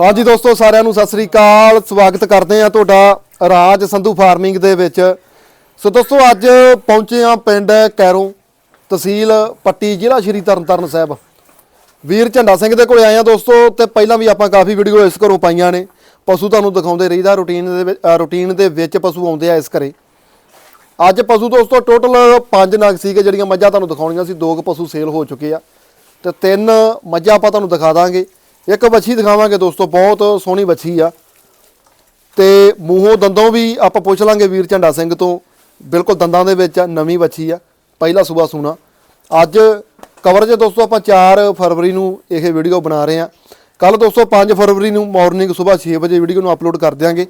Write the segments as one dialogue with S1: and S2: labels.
S1: ਹਾਂਜੀ ਦੋਸਤੋ, ਸਾਰਿਆਂ ਨੂੰ ਸਤਿ ਸ੍ਰੀ ਅਕਾਲ। ਸਵਾਗਤ ਕਰਦੇ ਆ ਤੁਹਾਡਾ ਰਾਜ ਸੰਧੂ ਫਾਰਮਿੰਗ ਦੇ ਵਿੱਚ। ਸੋ ਦੋਸਤੋ, ਅੱਜ ਪਹੁੰਚੇ ਆ ਪਿੰਡ ਕੈਰੋਂ ਤਹਿਸੀਲ ਪੱਟੀ, ਜ਼ਿਲ੍ਹਾ ਸ਼੍ਰੀ ਤਰਨਤਾਰਨ ਸਾਹਿਬ। ਵੀਰ ਝੰਡਾ ਸਿੰਘ ਦੇ ਕੋਲ ਆਏ ਆ ਦੋਸਤੋ, ਤੇ ਪਹਿਲਾਂ ਵੀ ਆਪਾਂ ਕਾਫੀ ਵੀਡੀਓ ਇਸ ਘਰੋਂ ਪਾਈਆਂ ਨੇ। ਪਸ਼ੂ ਤੁਹਾਨੂੰ ਦਿਖਾਉਂਦੇ ਰਹੀਦਾ, ਰੂਟੀਨ ਦੇ ਵਿੱਚ ਰੂਟੀਨ ਦੇ ਵਿੱਚ ਪਸ਼ੂ ਆਉਂਦੇ ਆ ਇਸ ਘਰੇ। ਅੱਜ ਪਸ਼ੂ ਦੋਸਤੋ, ਟੋਟਲ ਪੰਜ ਨਗ ਸੀਗੇ, ਜਿਹੜੀਆਂ ਮੱਝਾਂ ਤੁਹਾਨੂੰ ਦਿਖਾਉਣੀਆਂ ਸੀ। ਦੋ ਕੁ ਪਸ਼ੂ ਸੇਲ ਹੋ ਚੁੱਕੇ ਆ। ਤੇ ਤਿੰਨ ਮੱਝਾਂ ਆਪਾਂ ਤੁਹਾਨੂੰ ਦਿਖਾ ਦਾਂਗੇ। ਇੱਕ ਵੱਛੀ ਦਿਖਾਵਾਂਗੇ ਦੋਸਤੋ ਬਹੁਤ ਸੋਹਣੀ ਵੱਛੀ ਆ। ਤੇ ਮੂੰਹੋਂ ਦੰਦੋਂ ਵੀ ਆਪਾਂ ਪੁੱਛ ਲਾਂਗੇ ਵੀਰ ਝੰਡਾ ਸਿੰਘ ਤੋਂ ਬਿਲਕੁਲ ਦੰਦਾਂ ਦੇ ਵਿੱਚ ਆ, ਨਵੀਂ ਵੱਛੀ ਆ ਪਹਿਲਾ ਸੂਬਾ ਸੂਣਾ। ਅੱਜ ਕਵਰੇਜ ਦੋਸਤੋ ਆਪਾਂ 4 ਫਰਵਰੀ ਨੂੰ ਇਹ ਵੀਡੀਓ ਬਣਾ ਰਹੇ ਆ। ਕੱਲ ਦੋਸਤੋ 5 ਫਰਵਰੀ ਨੂੰ ਮਾਰਨਿੰਗ ਸਵੇਰ 6 ਵਜੇ ਵੀਡੀਓ ਨੂੰ ਅਪਲੋਡ ਕਰ ਦਿਆਂਗੇ।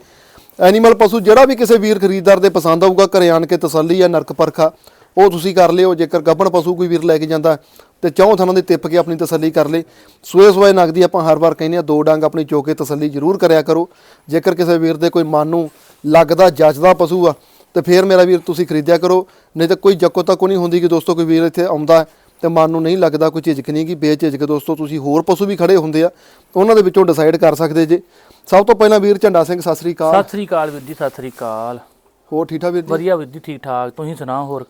S1: ਐਨੀਮਲ ਪਸ਼ੂ ਜਿਹੜਾ ਵੀ ਕਿਸੇ ਵੀਰ ਖਰੀਦਦਾਰ ਦੇ ਪਸੰਦ ਆਊਗਾ ਘਰੇ ਆਣ ਕੇ ਤਸੱਲੀ ਆ ਨਰਕ ਪਰਖਾ ਉਹ ਤੁਸੀਂ ਕਰ ਲਿਓ ਜੇਕਰ ਗੱਭਣ ਪਸ਼ੂ ਕੋਈ ਵੀਰ ਲੈ ਕੇ ਜਾਂਦਾ ਤੇ ਚੌਂ ਥਾਂ ਦੀ ਤਿੱਪ ਕੇ ਆਪਣੀ ਤਸੱਲੀ ਕਰ ਲੇ। ਸੂਏ ਸੂਏ ਨਗਦੀ ਆਪਾਂ ਹਰ ਵਾਰ ਕਹਿੰਦੇ ਆ ਦੋ ਡੰਗ ਆਪਣੀ ਚੋਕੇ ਤਸੱਲੀ ਜ਼ਰੂਰ ਕਰਿਆ ਕਰੋ। ਜੇਕਰ ਕਿਸੇ ਵੀਰ ਦੇ ਕੋਈ ਮਨ ਨੂੰ ਲੱਗਦਾ ਜੱਜਦਾ ਪਸ਼ੂ ਆ ਤੇ ਫੇਰ ਮੇਰਾ ਵੀਰ ਤੁਸੀਂ ਖਰੀਦਿਆ ਕਰੋ। ਨਹੀਂ ਤਾਂ ਕੋਈ ਜੱਕੋ ਤੱਕ ਨਹੀਂ ਹੁੰਦੀ ਕਿ ਦੋਸਤੋ ਕੋਈ ਵੀਰ ਇੱਥੇ ਆਉਂਦਾ ਤੇ ਮਨ ਨੂੰ ਨਹੀਂ ਲੱਗਦਾ ਕੋਈ ਝਿਜਕ ਨਹੀਂ ਕਿ ਬੇਝਿਜਕ ਦੋਸਤੋ ਤੁਸੀਂ ਹੋਰ ਪਸ਼ੂ ਵੀ ਖੜੇ ਹੁੰਦੇ ਆ ਉਹਨਾਂ ਦੇ ਵਿੱਚੋਂ ਡਿਸਾਈਡ ਕਰ ਸਕਦੇ ਜੇ। ਸਭ ਤੋਂ ਪਹਿਲਾਂ ਵੀਰ ਝੰਡਾ ਸਿੰਘ ਸਤਿ ਸ੍ਰੀ ਅਕਾਲ।
S2: ਸਤਿ ਸ੍ਰੀ ਅਕਾਲ ਵੀਰ ਜੀ ਸਤਿ ਸ੍ਰੀ ਅਕਾਲ।
S1: ਹੋਰ ਠੀਕ ਠਾਕ ਵੀਰ ਜੀ?
S2: ਵਧੀਆ ਵੀਰ ਜੀ ਠੀਕ ਠਾਕ। ਤੁਸੀਂ ਸੁਣਾਓ ਹੋਰ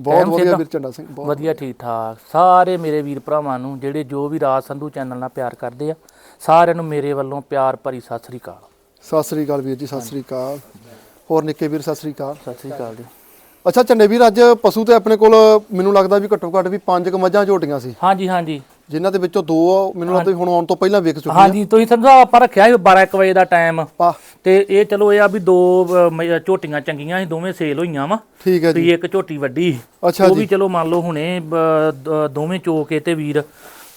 S1: ਬਹੁਤ
S2: ਟਾਈਮ
S1: ਵਧੀਆ? ਵੀਰ ਝੰਡਾ ਸਿੰਘ ਬਹੁਤ
S2: ਵਧੀਆ ਠੀਕ ਠਾਕ ਸਾਰੇ ਮੇਰੇ ਵੀਰ ਭਰਾਵਾਂ ਨੂੰ ਜਿਹੜੇ ਜੋ ਵੀ ਰਾਜ ਸੰਧੂ ਚੈਨਲ ਨਾਲ ਪਿਆਰ ਕਰਦੇ ਆ ਸਾਰਿਆਂ ਨੂੰ ਮੇਰੇ ਵੱਲੋਂ ਪਿਆਰ ਭਰੀ ਸਤਿ ਸ੍ਰੀ ਅਕਾਲ।
S1: ਸਤਿ ਸ੍ਰੀ ਅਕਾਲ ਵੀਰ ਜੀ ਸਤਿ ਸ੍ਰੀ ਅਕਾਲ। ਹੋਰ ਨਿੱਕੇ ਵੀਰ ਸਤਿ ਸ੍ਰੀ ਅਕਾਲ।
S2: ਸਤਿ ਸ੍ਰੀ ਅਕਾਲ ਜੀ।
S1: ਅੱਛਾ ਝੰਡੇ ਵੀਰ ਅੱਜ ਪਸ਼ੂ ਤੇ ਆਪਣੇ ਕੋਲ ਮੈਨੂੰ ਲੱਗਦਾ ਵੀ ਘੱਟੋ ਘੱਟ ਵੀ ਪੰਜ ਕੁ ਮੱਝਾਂ ਝੋਟੀਆਂ ਸੀ।
S2: ਹਾਂਜੀ ਹਾਂਜੀ।
S1: ਜਿਨ੍ਹਾਂ ਦੇ ਵਿੱਚੋਂ ਦੋ ਮੈਨੂੰ ਲੱਗਦਾ ਵੀ ਹੁਣ ਆਉਣ ਤੋਂ ਪਹਿਲਾਂ ਵਿਕ ਚੁੱਕੀਆਂ।
S2: ਹਾਂਜੀ ਤੁਸੀਂ ਸਾਹਿਬ ਆਪਾਂ ਰੱਖਿਆ ਸੀ 12 1 ਵਜੇ ਦਾ ਟਾਈਮ
S1: ਪਾ
S2: ਤੇ ਇਹ ਚਲੋ ਇਹ ਆ ਵੀ ਦੋ ਮ- ਝੋਟੀਆਂ ਚੰਗੀਆਂ ਸੀ ਦੋਵੇਂ ਸੇਲ ਹੋਈਆਂ ਵਾ।
S1: ਠੀਕ ਹੈ ਜੀ।
S2: ਵੀ ਇੱਕ ਝੋਟੀ ਵੱਡੀ।
S1: ਅੱਛਾ
S2: ਉਹ ਵੀ ਚਲੋ ਮੰਨ ਲਓ ਹੁਣੇ ਬ- ਦ- ਦੋਵੇਂ ਚੋਕੇ ਤੇ ਵੀਰ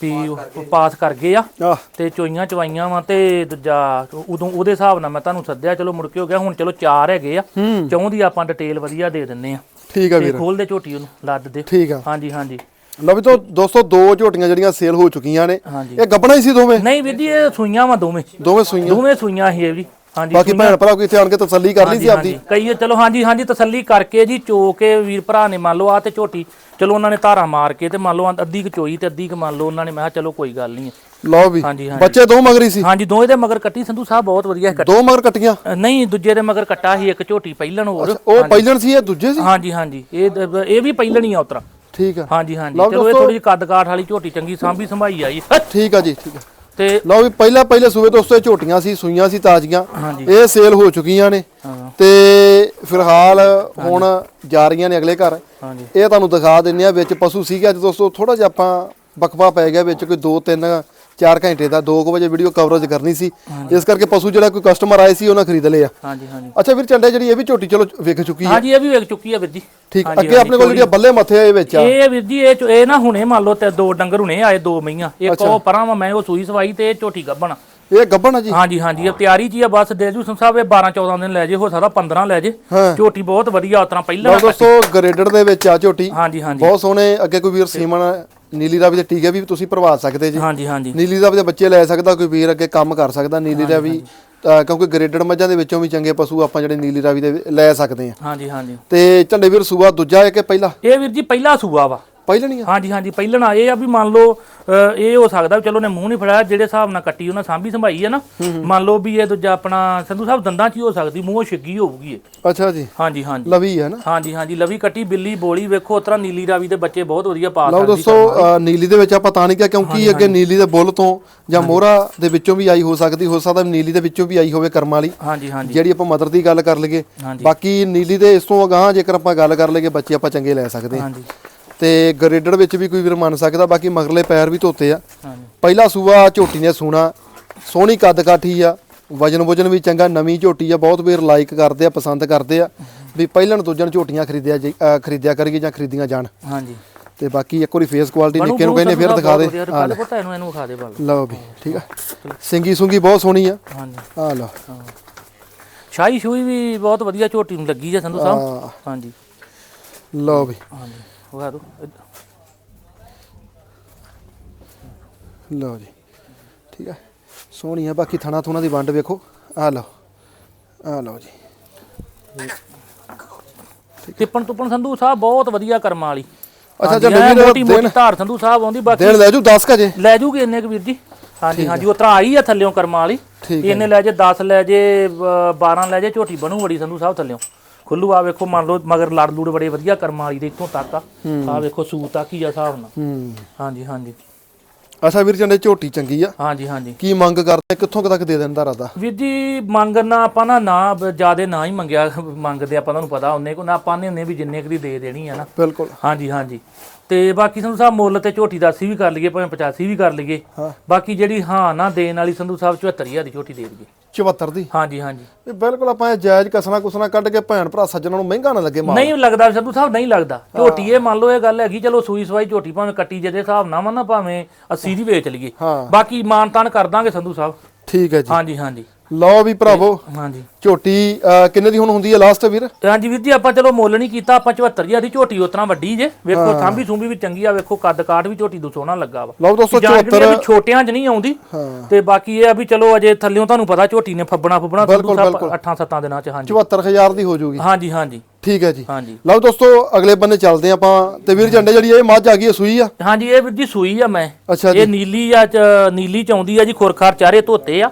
S2: ਵੀ ਉਹ ਪਾਸ ਕਰ ਗਏ ਆ।
S1: ਆਹ।
S2: ਤੇ ਚੋਈਆਂ ਚਵਾਈਆਂ ਵਾ ਤੇ ਦੂਜਾ ਉਦੋਂ ਉਹਦੇ ਹਿਸਾਬ ਨਾਲ ਮੈਂ ਤੁਹਾਨੂੰ ਸੱਦਿਆ ਚਲੋ ਮੁੜ ਕੇ ਹੋ ਗਿਆ ਹੁਣ ਚਲੋ ਚਾਰ ਹੈਗੇ ਆ।
S1: ਹੂੰ।
S2: ਚੌਂ ਦੀ ਆਪਾਂ ਡਿਟੇਲ ਵਧੀਆ ਦੇ ਦਿੰਨੇ ਆ।
S1: ਠੀਕ ਆ
S2: ਤੇ
S1: ਵੀਰ।
S2: ਖੋਲ ਦੇ ਝੋਟੀ ਉਹਨੂੰ ਲੱਦ ਦੇ।
S1: ਠੀਕ ਆ।
S2: ਹਾਂਜੀ ਹਾਂਜੀ।
S1: ਲਓ ਵੀ ਤੋਂ ਦੋਸਤੋ ਦੋ ਝੋਟੀਆਂ ਜਿਹੜੀਆਂ ਸੇਲ ਹੋ ਚੁੱਕੀਆਂ ਨੇ।
S2: ਹਾਂਜੀ।
S1: ਇਹ ਗੱਬਣਾ ਹੀ ਸੀ ਦੋਵੇਂ?
S2: ਨਹੀਂ ਵੀਰ ਜੀ ਇਹ ਸੂਈਆਂ ਵਾ ਦੋਵੇਂ।
S1: ਦੋਵੇਂ ਸੂਈਆਂ?
S2: ਦੋਵੇਂ ਸੂਈਆਂ ਹੀ ਇਹ ਵੀ। ਹਾਂਜੀ
S1: ਬਾਕੀ ਭੈਣ ਭਰਾ ਕੋਈ ਇੱਥੇ ਆਣ ਕੇ ਤਸੱਲੀ ਕਰ ਲਈ ਸੀ ਆਪਦੀ?
S2: ਕਈ ਚਲੋ ਹਾਂਜੀ ਹਾਂਜੀ ਤਸੱਲੀ ਕਰਕੇ ਜੀ ਚੋ ਕੇ ਵੀਰ ਭਰਾ ਨੇ ਮੰਨ ਲਓ ਆ ਤੇ ਝੋਟੀ ਚਲੋ ਉਹਨਾਂ ਨੇ ਧਾਰਾ ਮਾਰ ਕੇ ਤੇ ਮੰਨ ਲਓ ਅੱਧੀ ਕੁ ਚੋਈ ਤੇ ਅੱਧੀ ਕੁ ਮੰਨ ਲਓ ਉਹਨਾਂ ਨੇ ਮੈਂ ਕਿਹਾ ਚਲੋ ਕੋਈ ਗੱਲ ਨਹੀਂ ਹੈ।
S1: ਲਓ ਵੀ
S2: ਹਾਂਜੀ ਹਾਂਜੀ।
S1: ਬੱਚੇ ਦੋ ਮਗਰੀ ਸੀ?
S2: ਹਾਂਜੀ ਦੋਵੇਂ ਦੇ ਮਗਰ ਕੱਟੀ ਸੰਧੂ ਸਾਹਿਬ ਬਹੁਤ ਵਧੀਆ ਕੱਟੀ।
S1: ਦੋ ਮਗਰ ਕੱਟੀਆਂ?
S2: ਨਹੀਂ ਦੂਜੇ ਦੇ ਮਗਰ ਕੱਟਾ ਸੀ ਇੱਕ ਝੋਟੀ ਪਹਿਲਣ ਹੋਰ।
S1: ਉਹ ਪਹਿਲਣ ਸੀ ਇਹ ਦੂਜੇ ਸੀ?
S2: ਹਾਂਜੀ ਹਾਂਜੀ। ਇਹ ਦ- ਇਹ ਵੀ ਪਹਿਲਣ ਹੀ ਆ ਉਤਰਾ।
S1: ਠੀਕ ਆ।
S2: ਹਾਂਜੀ ਹਾਂਜੀ।
S1: ਲਓ
S2: ਚਲੋ ਇਹ
S1: ਦੋਸਤੋ-
S2: ਥੋੜੀ ਜਿਹੀ ਕੱਦ ਕਾਠ ਵਾਲੀ ਝੋਟੀ ਚੰਗੀ ਸਾਂਭੀ ਸੰਭਾਈ ਆਈ
S1: ਠੀਕ ਆ ਜੀ ਠੀਕ ਆ।
S2: ਤੇ
S1: ਲਓ ਵੀ ਪਹਿਲਾਂ ਪਹਿਲੇ ਸੂਏ ਦੋਸਤੋ ਇਹ ਝੋਟੀਆਂ ਸੀ ਸੂਈਆਂ ਸੀ ਤਾਜ਼ੀਆਂ।
S2: ਹਾਂਜੀ।
S1: ਇਹ ਸੇਲ ਹੋ ਚੁੱਕੀਆਂ ਨੇ।
S2: ਹਾਂ।
S1: ਤੇ ਫਿਲਹਾਲ ਹੁਣ ਜਾ ਰਹੀਆਂ ਨੇ ਅਗਲੇ ਘਰ।
S2: ਹਾਂਜੀ।
S1: ਇਹ ਤੁਹਾਨੂੰ ਦਿਖਾ ਦਿੰਨੇ ਆ ਵਿੱਚ ਪਸ਼ੂ ਸੀਗੇ ਅੱਜ ਦੋਸਤੋ ਥੋੜਾ ਜਿਹਾ ਆਪਾਂ ਬਕਵਾ ਪੈ ਗਿਆ ਵਿੱਚ ਕੋਈ 2 3 4 ਘੰਟੇ ਦਾ 2 ਵਜੇ ਵੀਡੀਓ ਕਵਰੇਜ ਕਰਨੀ ਸੀ। ਇਸ ਕਰਕੇ ਪਸ਼ੂ ਜਿਹੜਾ ਕੋਈ ਕਸਟਮਰ ਆਏ ਸੀ ਉਹਨਾਂ ਖਰੀਦ ਲਏ ਆ।
S2: ਹਾਂਜੀ ਹਾਂਜੀ।
S1: ਅੱਛਾ ਵੀਰ ਚੰਡੇ ਜਿਹੜੀ ਇਹ ਵੀ ਝੋਟੀ ਚਲੋ ਵਿਕ ਚੁੱਕੀ ਹੈ।
S2: ਹਾਂਜੀ ਇਹ ਵੀ ਵੇਖ ਚੁੱਕੀ ਆ ਵੀਰ ਜੀ।
S1: ਠੀਕ ਅੱਗੇ ਆਪਣੇ ਕੋਲ ਜਿਹੜੀਆਂ ਬੱਲੇ ਮੱਥੇ ਆ ਇਹ ਵਿੱਚ ਆ।
S2: ਇਹ ਵੀਰ ਜੀ ਇਹ ਇਹ ਨਾ ਹੁਣੇ ਮੰਨ ਲਓ ਤੇ ਦੋ ਡੰਗਰ ਹੁਣੇ ਆਏ ਦੋ ਮਈਆਂ। ਇੱਕ ਉਹ ਪਰਾਂ ਵਾ ਮੈਂ ਉਹ ਸੂਈ ਸਵਾਈ ਤੇ ਇਹ ਝੋਟੀ ਗੱਬਣ
S1: ਇਹ ਗੱਬਣ ਆ ਜੀ?
S2: ਹਾਂਜੀ ਹਾਂਜੀ ਇਹ ਤਿਆਰੀ ਜੀ ਆ ਬਸ। ਦੇ ਜੂ ਸਾਹਿਬ ਇਹ 12 14 ਦਿਨ ਲੈ ਜੇ ਹੋ ਸਕਦਾ 15 ਲੈ ਜੇ।
S1: ਹਾਂ।
S2: ਝੋਟੀ ਬਹੁਤ ਵਧੀਆ ਉਤਰਾ ਪਹਿਲਾਂ
S1: ਦੋਸਤੋ ਗ੍ਰੇਡਡ ਦੇ ਵਿੱਚ ਆ ਝੋਟੀ।
S2: ਹਾਂਜੀ ਹਾਂਜੀ।
S1: ਬਹੁਤ ਸੋਹਣੇ ਅੱਗੇ ਕੋਈ ਵੀਰ ਸੀਮਨ ਨੀਲੀ ਰਾਵੀ ਦੇ ਟੀਕੇ ਵੀ ਤੁਸੀਂ ਭਰਵਾ ਸਕਦੇ ਜੀ।
S2: ਹਾਂਜੀ ਹਾਂਜੀ।
S1: ਨੀਲੀ ਰਾਵੀ ਦੇ ਬੱਚੇ ਲੈ ਸਕਦਾ ਕੋਈ ਵੀਰ ਅੱਗੇ ਕੰਮ ਕਰ ਸਕਦਾ ਨੀਲੀ ਰਾਵੀ। ਕਿਉਂਕਿ ਗ੍ਰੇਡਡ ਮੱਝਾਂ ਦੇ ਵਿੱਚੋਂ ਵੀ ਚੰਗੇ ਪਸ਼ੂ ਆਪਾਂ ਜਿਹੜੇ ਨੀਲੀ ਰਾਵੀ ਦੇ ਲੈ ਸਕਦੇ ਆ
S2: ਹਾਂਜੀ ਹਾਂਜੀ।
S1: ਤੇ ਝੰਡੇ ਵੀਰ ਸੂਆ ਦੂਜਾ ਹੈ ਕਿ ਪਹਿਲਾ?
S2: ਇਹ ਵੀਰ ਜੀ ਪਹਿਲਾ ਸੂਆ ਵਾ।
S1: ਪਹਿਲਣੀ ਆ?
S2: ਹਾਂਜੀ ਹਾਂਜੀ ਪਹਿਲਣਾ ਇਹ ਆ ਵੀ ਮੰਨ ਲਓ ਅ, ਇਹ ਹੋ ਸਕਦਾ ਵੀ ਚਲੋ ਨੇ ਮੂੰਹ ਨਹੀਂ ਫੜਾਇਆ ਜਿਹੜੇ ਹਿਸਾਬ ਨਾਲ ਕੱਟੀ ਉਹਨਾਂ ਸਾਂਭੀ ਸੰਭਾਈ ਹੈ ਨਾ ਮੰਨ ਲਓ ਵੀ ਇਹ ਦੂਜਾ ਆਪਣਾ ਸੰਧੂ ਸਾਹਿਬ ਦੰਦਾਂ 'ਚ ਹੀ ਹੋ ਸਕਦੀ ਮੂੰਹ ਛਿੱਗੀ ਹੋਊਗੀ ਇਹ।
S1: ਅੱਛਾ ਜੀ।
S2: ਹਾਂਜੀ ਹਾਂਜੀ।
S1: ਲਵੀ ਹੈ ਨਾ?
S2: ਹਾਂਜੀ ਹਾਂਜੀ ਲਵੀ ਕੱਟੀ ਬਿੱਲੀ ਬੋਲੀ ਵੇਖੋ ਉਤਰਾ ਨੀਲੀ ਰਾਵੀ ਦੇ ਬੱਚੇ ਬਹੁਤ ਵਧੀਆ ਪਾ
S1: ਲਓ
S2: ਸਕਦੀ
S1: ਦੋਸਤੋ ਨੀਲੀ ਦੇ ਵਿੱਚ ਆਪਾਂ ਤਾਂ ਨਹੀਂ ਕਿਹਾ ਕਿਉਂਕਿ ਅੱਗੇ ਨੀਲੀ ਦੇ ਬੁੱਲ ਤੋਂ ਜਾਂ ਮੋਹਰਾ ਦੇ ਵਿੱਚੋਂ ਵੀ ਆਈ ਹੋ ਸਕਦੀ ਹੋ ਸਕਦਾ ਨੀਲੀ ਦੇ ਵਿੱਚੋਂ ਵੀ ਆਈ ਹੋਵੇ ਕਰਮਾਂ ਵਾਲੀ।
S2: ਹਾਂਜੀ ਹਾਂਜੀ।
S1: ਜਿਹੜੀ ਆਪਾਂ ਮਦਰ ਦੀ ਗੱਲ ਕਰ ਲਈਏ।
S2: ਹਾਂਜੀ।
S1: ਬਾਕੀ ਨੀਲੀ ਦੇ ਇਸ ਤੋਂ ਅਗਾਂਹ ਜੇਕਰ ਆਪਾਂ ਗੱਲ ਕਰ ਲਈਏ ਬੱਚੇ ਆਪਾਂ ਚੰਗੇ ਲੈ ਸਕਦੇ ਹਾਂ।
S2: ਹਾਂਜੀ।
S1: ਤੇ ਗ੍ਰੇਡਡ ਵਿੱਚ ਵੀ ਕੋਈ ਵੀਰ ਮੰਨ ਸਕਦਾ ਬਾਕੀ ਮਗਰਲੇ ਪੈਰ ਵੀ ਧੋਤੇ ਆ।
S2: ਹਾਂਜੀ।
S1: ਪਹਿਲਾ ਸੂਆ ਝੋਟੀ ਨੇ ਸੂਣਾ ਸੋਹਣੀ ਕੱਦ ਕਾਠੀ ਆ ਵਜਨ ਵਜਨ ਵੀ ਚੰਗਾ ਨਵੀਂ ਝੋਟੀ ਆ ਬਹੁਤ ਵੀਰ ਲਾਈਕ ਕਰਦੇ ਆ ਪਸੰਦ ਕਰਦੇ ਆ ਵੀ ਪਹਿਲਣ ਦੂਜਣ ਝੋਟੀਆਂ ਖਰੀਦਿਆ ਖਰੀਦਿਆ ਕਰੀਏ ਜਾਂ ਖਰੀਦੀਆਂ ਜਾਣ।
S2: ਹਾਂਜੀ।
S1: ਤੇ ਬਾਕੀ ਇੱਕ ਵਾਰੀ ਫੇਸ ਕੁਆਲਿਟੀ ਨਿੱਕੇ ਨੂੰ ਕਹਿੰਦੇ ਫਿਰ ਦਿਖਾ ਦੇ।
S2: ਆ ਲੈ ਪੁੱਤ ਇਹਨੂੰ ਇਹਨੂੰ ਵਿਖਾ ਦੇ ਬਲ।
S1: ਲਓ ਵੀ ਠੀਕ ਆ। ਸਿੰਗੀ ਸੁੰਗੀ ਬਹੁਤ ਸੋਹਣੀ ਆ।
S2: ਹਾਂਜੀ।
S1: ਆ ਲਓ।
S2: ਸ਼ਾਹੀ ਸ਼ੂਈ ਵੀ ਬਹੁਤ ਵਧੀਆ ਝੋਟੀ ਨੂੰ ਲੱਗੀ ਜੇ ਸੰਧੂ ਸਾਹਿਬ। ਹਾਂਜੀ।
S1: ਲਓ ਵੀ।
S2: ਹਾਂਜੀ। ਵਿਖਾ ਦੋ
S1: ਲਓ ਜੀ। ਠੀਕ ਆ। ਸੋਹਣੀ ਆ। ਬਾਕੀ ਥਣਾ ਥੁਣਾ ਦੀ ਵੰਡ ਵੇਖੋ। ਆ ਲਓ। ਆ ਲਓ ਜੀ।
S2: ਟਿੱਪਣ ਟੁੱਪਣ ਸੰਧੂ ਸਾਹਿਬ ਬਹੁਤ ਵਧੀਆ ਕਰਮਾਂ ਵਾਲੀ।
S1: ਅੱਛਾ, ਜੇ ਨਵੀਂ
S2: ਮੋਟੀ ਮੋਟੀ ਧਾਰ ਸੰਧੂ ਸਾਹਿਬ ਆਉਂਦੀ ਬਾਕੀ
S1: ਦੇਣ ਲੈ ਜੂ 10 ਕਜੇ
S2: ਲੈ ਜੂਗੀ ਇੰਨੇ ਕੁ ਵੀਰ ਜੀ। ਹਾਂਜੀ ਹਾਂਜੀ ਉਹ ਤਰ੍ਹਾਂ ਆਈ ਆ ਥੱਲਿਓਂ ਕਰਮਾਂ ਵਾਲੀ। ਇਹਨੇ ਲੈ ਜੇ 10 ਲੈ ਜੇ ਅ, 12 ਲੈ ਜੇ ਝੋਟੀ ਬਣੂ ਬੜੀ ਸੰਧੂ ਸਾਹਿਬ ਥੱਲਿਓਂ। ਖੁੱਲੂ ਆ ਵੇਖੋ ਮੰਨ ਲਓ ਮਗਰ ਲੜ ਲੂੜ ਬੜੇ ਵਧੀਆ ਕਰਮਾਂ ਵਾਲੀ ਦੇ ਇੱਥੋਂ ਤੱਕ ਆ। ਆ ਵੇਖੋ ਸੂ ਤੱਕ ਹੀ ਆ ਹਿਸਾਬ ਨਾਲ।
S1: ਹੂੰ।
S2: ਹਾਂਜੀ ਹਾਂਜੀ।
S1: ਅੱਛਾ ਵੀਰ ਚੰਡੇ ਝੋਟੀ ਚੰਗੀ ਆ।
S2: ਹਾਂਜੀ ਹਾਂਜੀ।
S1: ਕੀ ਮੰਗ ਕਰਦੇ ਕਿੱਥੋਂ ਤੱਕ ਦੇ ਦੇਣ ਦਾ ਰਾਦਾ
S2: ਵੀਰ ਜੀ ਮੰਗਣਾ ਆਪਾਂ ਨਾ ਨਾ ਜਿਆਦੇ ਨਾ ਹੀ ਮੰਗਿਆ ਮੰਗਦੇ ਆਪਾਂ ਤੁਹਾਨੂੰ ਪਤਾ ਉਹਨੇ ਕੋ ਨਾ ਆਪਾਂ ਨੇ ਉਹਨੇ ਵੀ ਜਿੰਨੇ ਕੁ ਦੀ ਦੇ ਦੇਣੀ ਆ ਨਾ।
S1: ਬਿਲਕੁਲ।
S2: ਹਾਂਜੀ ਹਾਂਜੀ। ਤੇ ਬਾਕੀ ਸੰਧੂ ਸਾਹਿਬ ਮੁੱਲ ਤੇ ਝੋਟੀ ਦਾ 80 ਵੀ ਕਰ ਲਈਏ ਭਾਵੇਂ 85 ਵੀ ਕਰ ਲਈਏ।
S1: ਹਾਂ।
S2: ਬਾਕੀ ਜਿਹੜੀ ਹਾਂ ਨਾ ਦੇਣ ਵਾਲੀ ਸੰਧੂ ਸਾਹਿਬ 74000 ਦੀ ਝੋਟੀ ਦੇ ਦਈਏ।
S1: 74 ਦੀ?
S2: ਹਾਂਜੀ ਹਾਂਜੀ।
S1: ਇਹ ਬਿਲਕੁਲ ਆਪਾਂ ਇਹ ਜਾਇਜ਼ ਕਸਣਾ ਕੁਸਣਾ ਕੱਢ ਕੇ ਭੈਣ ਭਰਾ ਸੱਜਣਾ ਨੂੰ ਮਹਿੰਗਾ ਨਾ ਲੱਗੇ ਮਾਲ।
S2: ਨਹੀਂ ਲੱਗਦਾ ਸੰਧੂ ਸਾਹਿਬ ਨਹੀਂ ਲੱਗਦਾ। ਝੋਟੀ ਇਹ ਮੰਨ ਲਓ ਇਹ ਗੱਲ ਹੈਗੀ ਚਲੋ ਸੂਈ ਸਵਾਈ ਝੋਟੀ ਭਾਵੇਂ ਕੱਟੀ ਜਿਹਦੇ ਹਿਸਾਬ ਨਾਲ ਵਾ ਨਾ ਭਾਵੇਂ 80 ਦੀ ਵੇਚ ਲਈਏ।
S1: ਹਾਂ।
S2: ਬਾਕੀ ਮਾਨ ਤਾਨ ਕਰ ਦਾਂਗੇ ਸੰਧੂ ਸਾਹਿਬ।
S1: ਠੀਕ ਹੈ ਜੀ।
S2: ਹਾਂਜੀ ਹਾਂਜੀ।
S1: ਲਓ ਵੀ ਭਰਾਵੋ
S2: ਹਾਂਜੀ।
S1: ਝੋਟੀ ਕਿੰਨੇ ਦੀ ਹੁਣ ਹੁੰਦੀ ਹੈ ਲਾਸਟ ਵੀਰ?
S2: ਹਾਂਜੀ ਵੀਰ ਜੀ ਆਪਾਂ ਚਲੋ ਮੁੱਲ ਨਹੀਂ ਕੀਤਾ ਆਪਾਂ 74000 ਦੀ ਝੋਟੀ ਉਤਨਾ ਵੱਡੀ ਜੇ। ਵੇਖੋ ਥਾਂਬੀ ਥੁੰਬੀ ਵੀ ਚੰਗੀ ਆ ਵੇਖੋ ਕੱਦ ਕਾਠ ਵੀ ਝੋਟੀ ਤੋਂ ਸੋਹਣਾ ਲੱਗਾ ਵਾ।
S1: ਲਓ ਦੋਸਤੋ
S2: ਜਾਂ ਜਿਹੜੀ ਆ
S1: 74
S2: ਵੀ ਛੋਟਿਆਂ 'ਚ ਨਹੀਂ ਆਉਂਦੀ।
S1: ਹਾਂ।
S2: ਤੇ ਬਾਕੀ ਇਹ ਆ ਵੀ ਚਲੋ ਅਜੇ ਥੱਲਿਓਂ ਤੁਹਾਨੂੰ ਪਤਾ ਝੋਟੀ ਨੇ ਫੱਬਣਾ ਫੱਬਣਾ
S1: ਬਿਲਕੁਲ, ਬਿਲਕੁਲ।
S2: 8-7 ਦਿਨਾਂ 'ਚ ਹਾਂਜੀ।
S1: 74000 ਦੀ ਹੋ ਜਾਊਗੀ
S2: ਹਾਂਜੀ ਹਾਂਜੀ।
S1: ਠੀਕ ਹੈ ਜੀ।
S2: ਹਾਂਜੀ।
S1: ਲਓ ਦੋਸਤੋ ਅਗਲੇ ਬੰਨੇ ਚੱਲਦੇ ਆਪਾਂ। ਤੇ ਵੀਰ ਝੰਡੇ ਜਿਹੜੀ ਇਹ ਮੱਝ ਆ ਗਈ ਸੂਈ ਆ?
S2: ਹਾਂਜੀ ਇਹ ਵੀਰ ਜੀ ਸੂਈ ਆ ਮੈਂ।
S1: ਅੱਛਾ ਜੀ।
S2: ਇਹ ਨੀਲੀ ਆ ਚ- ਨੀਲੀ ਚ ਆਉਂਦੀ ਆ ਜੀ ਖੁਰਖਾਰ ਚਾਰੇ ਧੋਤੇ ਆ।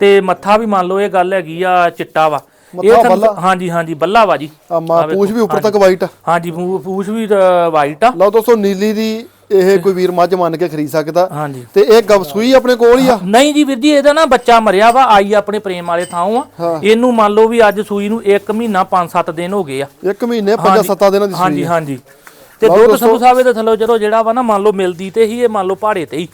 S2: ਤੇ ਮੱਥਾ ਵੀ ਮੰਨ ਲਓ ਇਹ ਗੱਲ ਹੈਗੀ ਆ ਚਿੱਟਾ ਵਾ।
S1: ਬੱਲਾ?
S2: ਹਾਂਜੀ ਹਾਂਜੀ ਬੱਲਾ ਵਾ ਜੀ।
S1: ਆ ਮਾਂ ਪੂਛ ਵੀ ਉੱਪਰ ਤੱਕ ਵਾਈਟ ਆ।
S2: ਹਾਂਜੀ ਪੂਛ ਵੀ ਵਾਈਟ ਆ।
S1: ਲਓ ਦੋਸਤੋ ਨੀਲੀ ਦੀ ਇਹ ਕੋਈ ਵੀਰ ਮੱਝ ਮੰਨ ਕੇ ਖਰੀਦ ਸਕਦਾ।
S2: ਹਾਂਜੀ।
S1: ਤੇ ਇਹ ਗਬ ਸੂਈ ਆਪਣੇ ਕੋਲ ਹੀ ਆ?
S2: ਨਹੀਂ ਜੀ ਵੀਰ ਜੀ ਇਹਦਾ ਨਾ ਬੱਚਾ ਮਰਿਆ ਵਾ ਆਈ ਆਪਣੇ ਪ੍ਰੇਮ ਵਾਲੇ ਥਾਂ ਆ। ਇਹਨੂੰ ਮੰਨ ਲਓ ਵੀ ਅੱਜ ਸੂਈ ਨੂੰ 1 ਮਹੀਨਾ 5-7 ਦਿਨ ਹੋ ਗਏ ਆ।
S1: ਇੱਕ ਮਹੀਨੇ 5-7 ਦਿਨਾਂ ਦੀ ਸੂਈ
S2: ਹਾਂਜੀ। ਹਾਂਜੀ। ਤੇ ਦੁੱਧ। ਸੰਧੂ ਸਾਹਿਬ ਇਹਦੇ ਥੱਲੇ ਜਦੋਂ ਜਿਹੜਾ ਵਾ ਨਾ ਮੰਨ ਲਓ ਮਿਲਦੀ ਤੇ ਹੀ ਇਹ ਮੰਨ ਲਓ ਪਹਾੜੇ ਤੇ ਹੀ।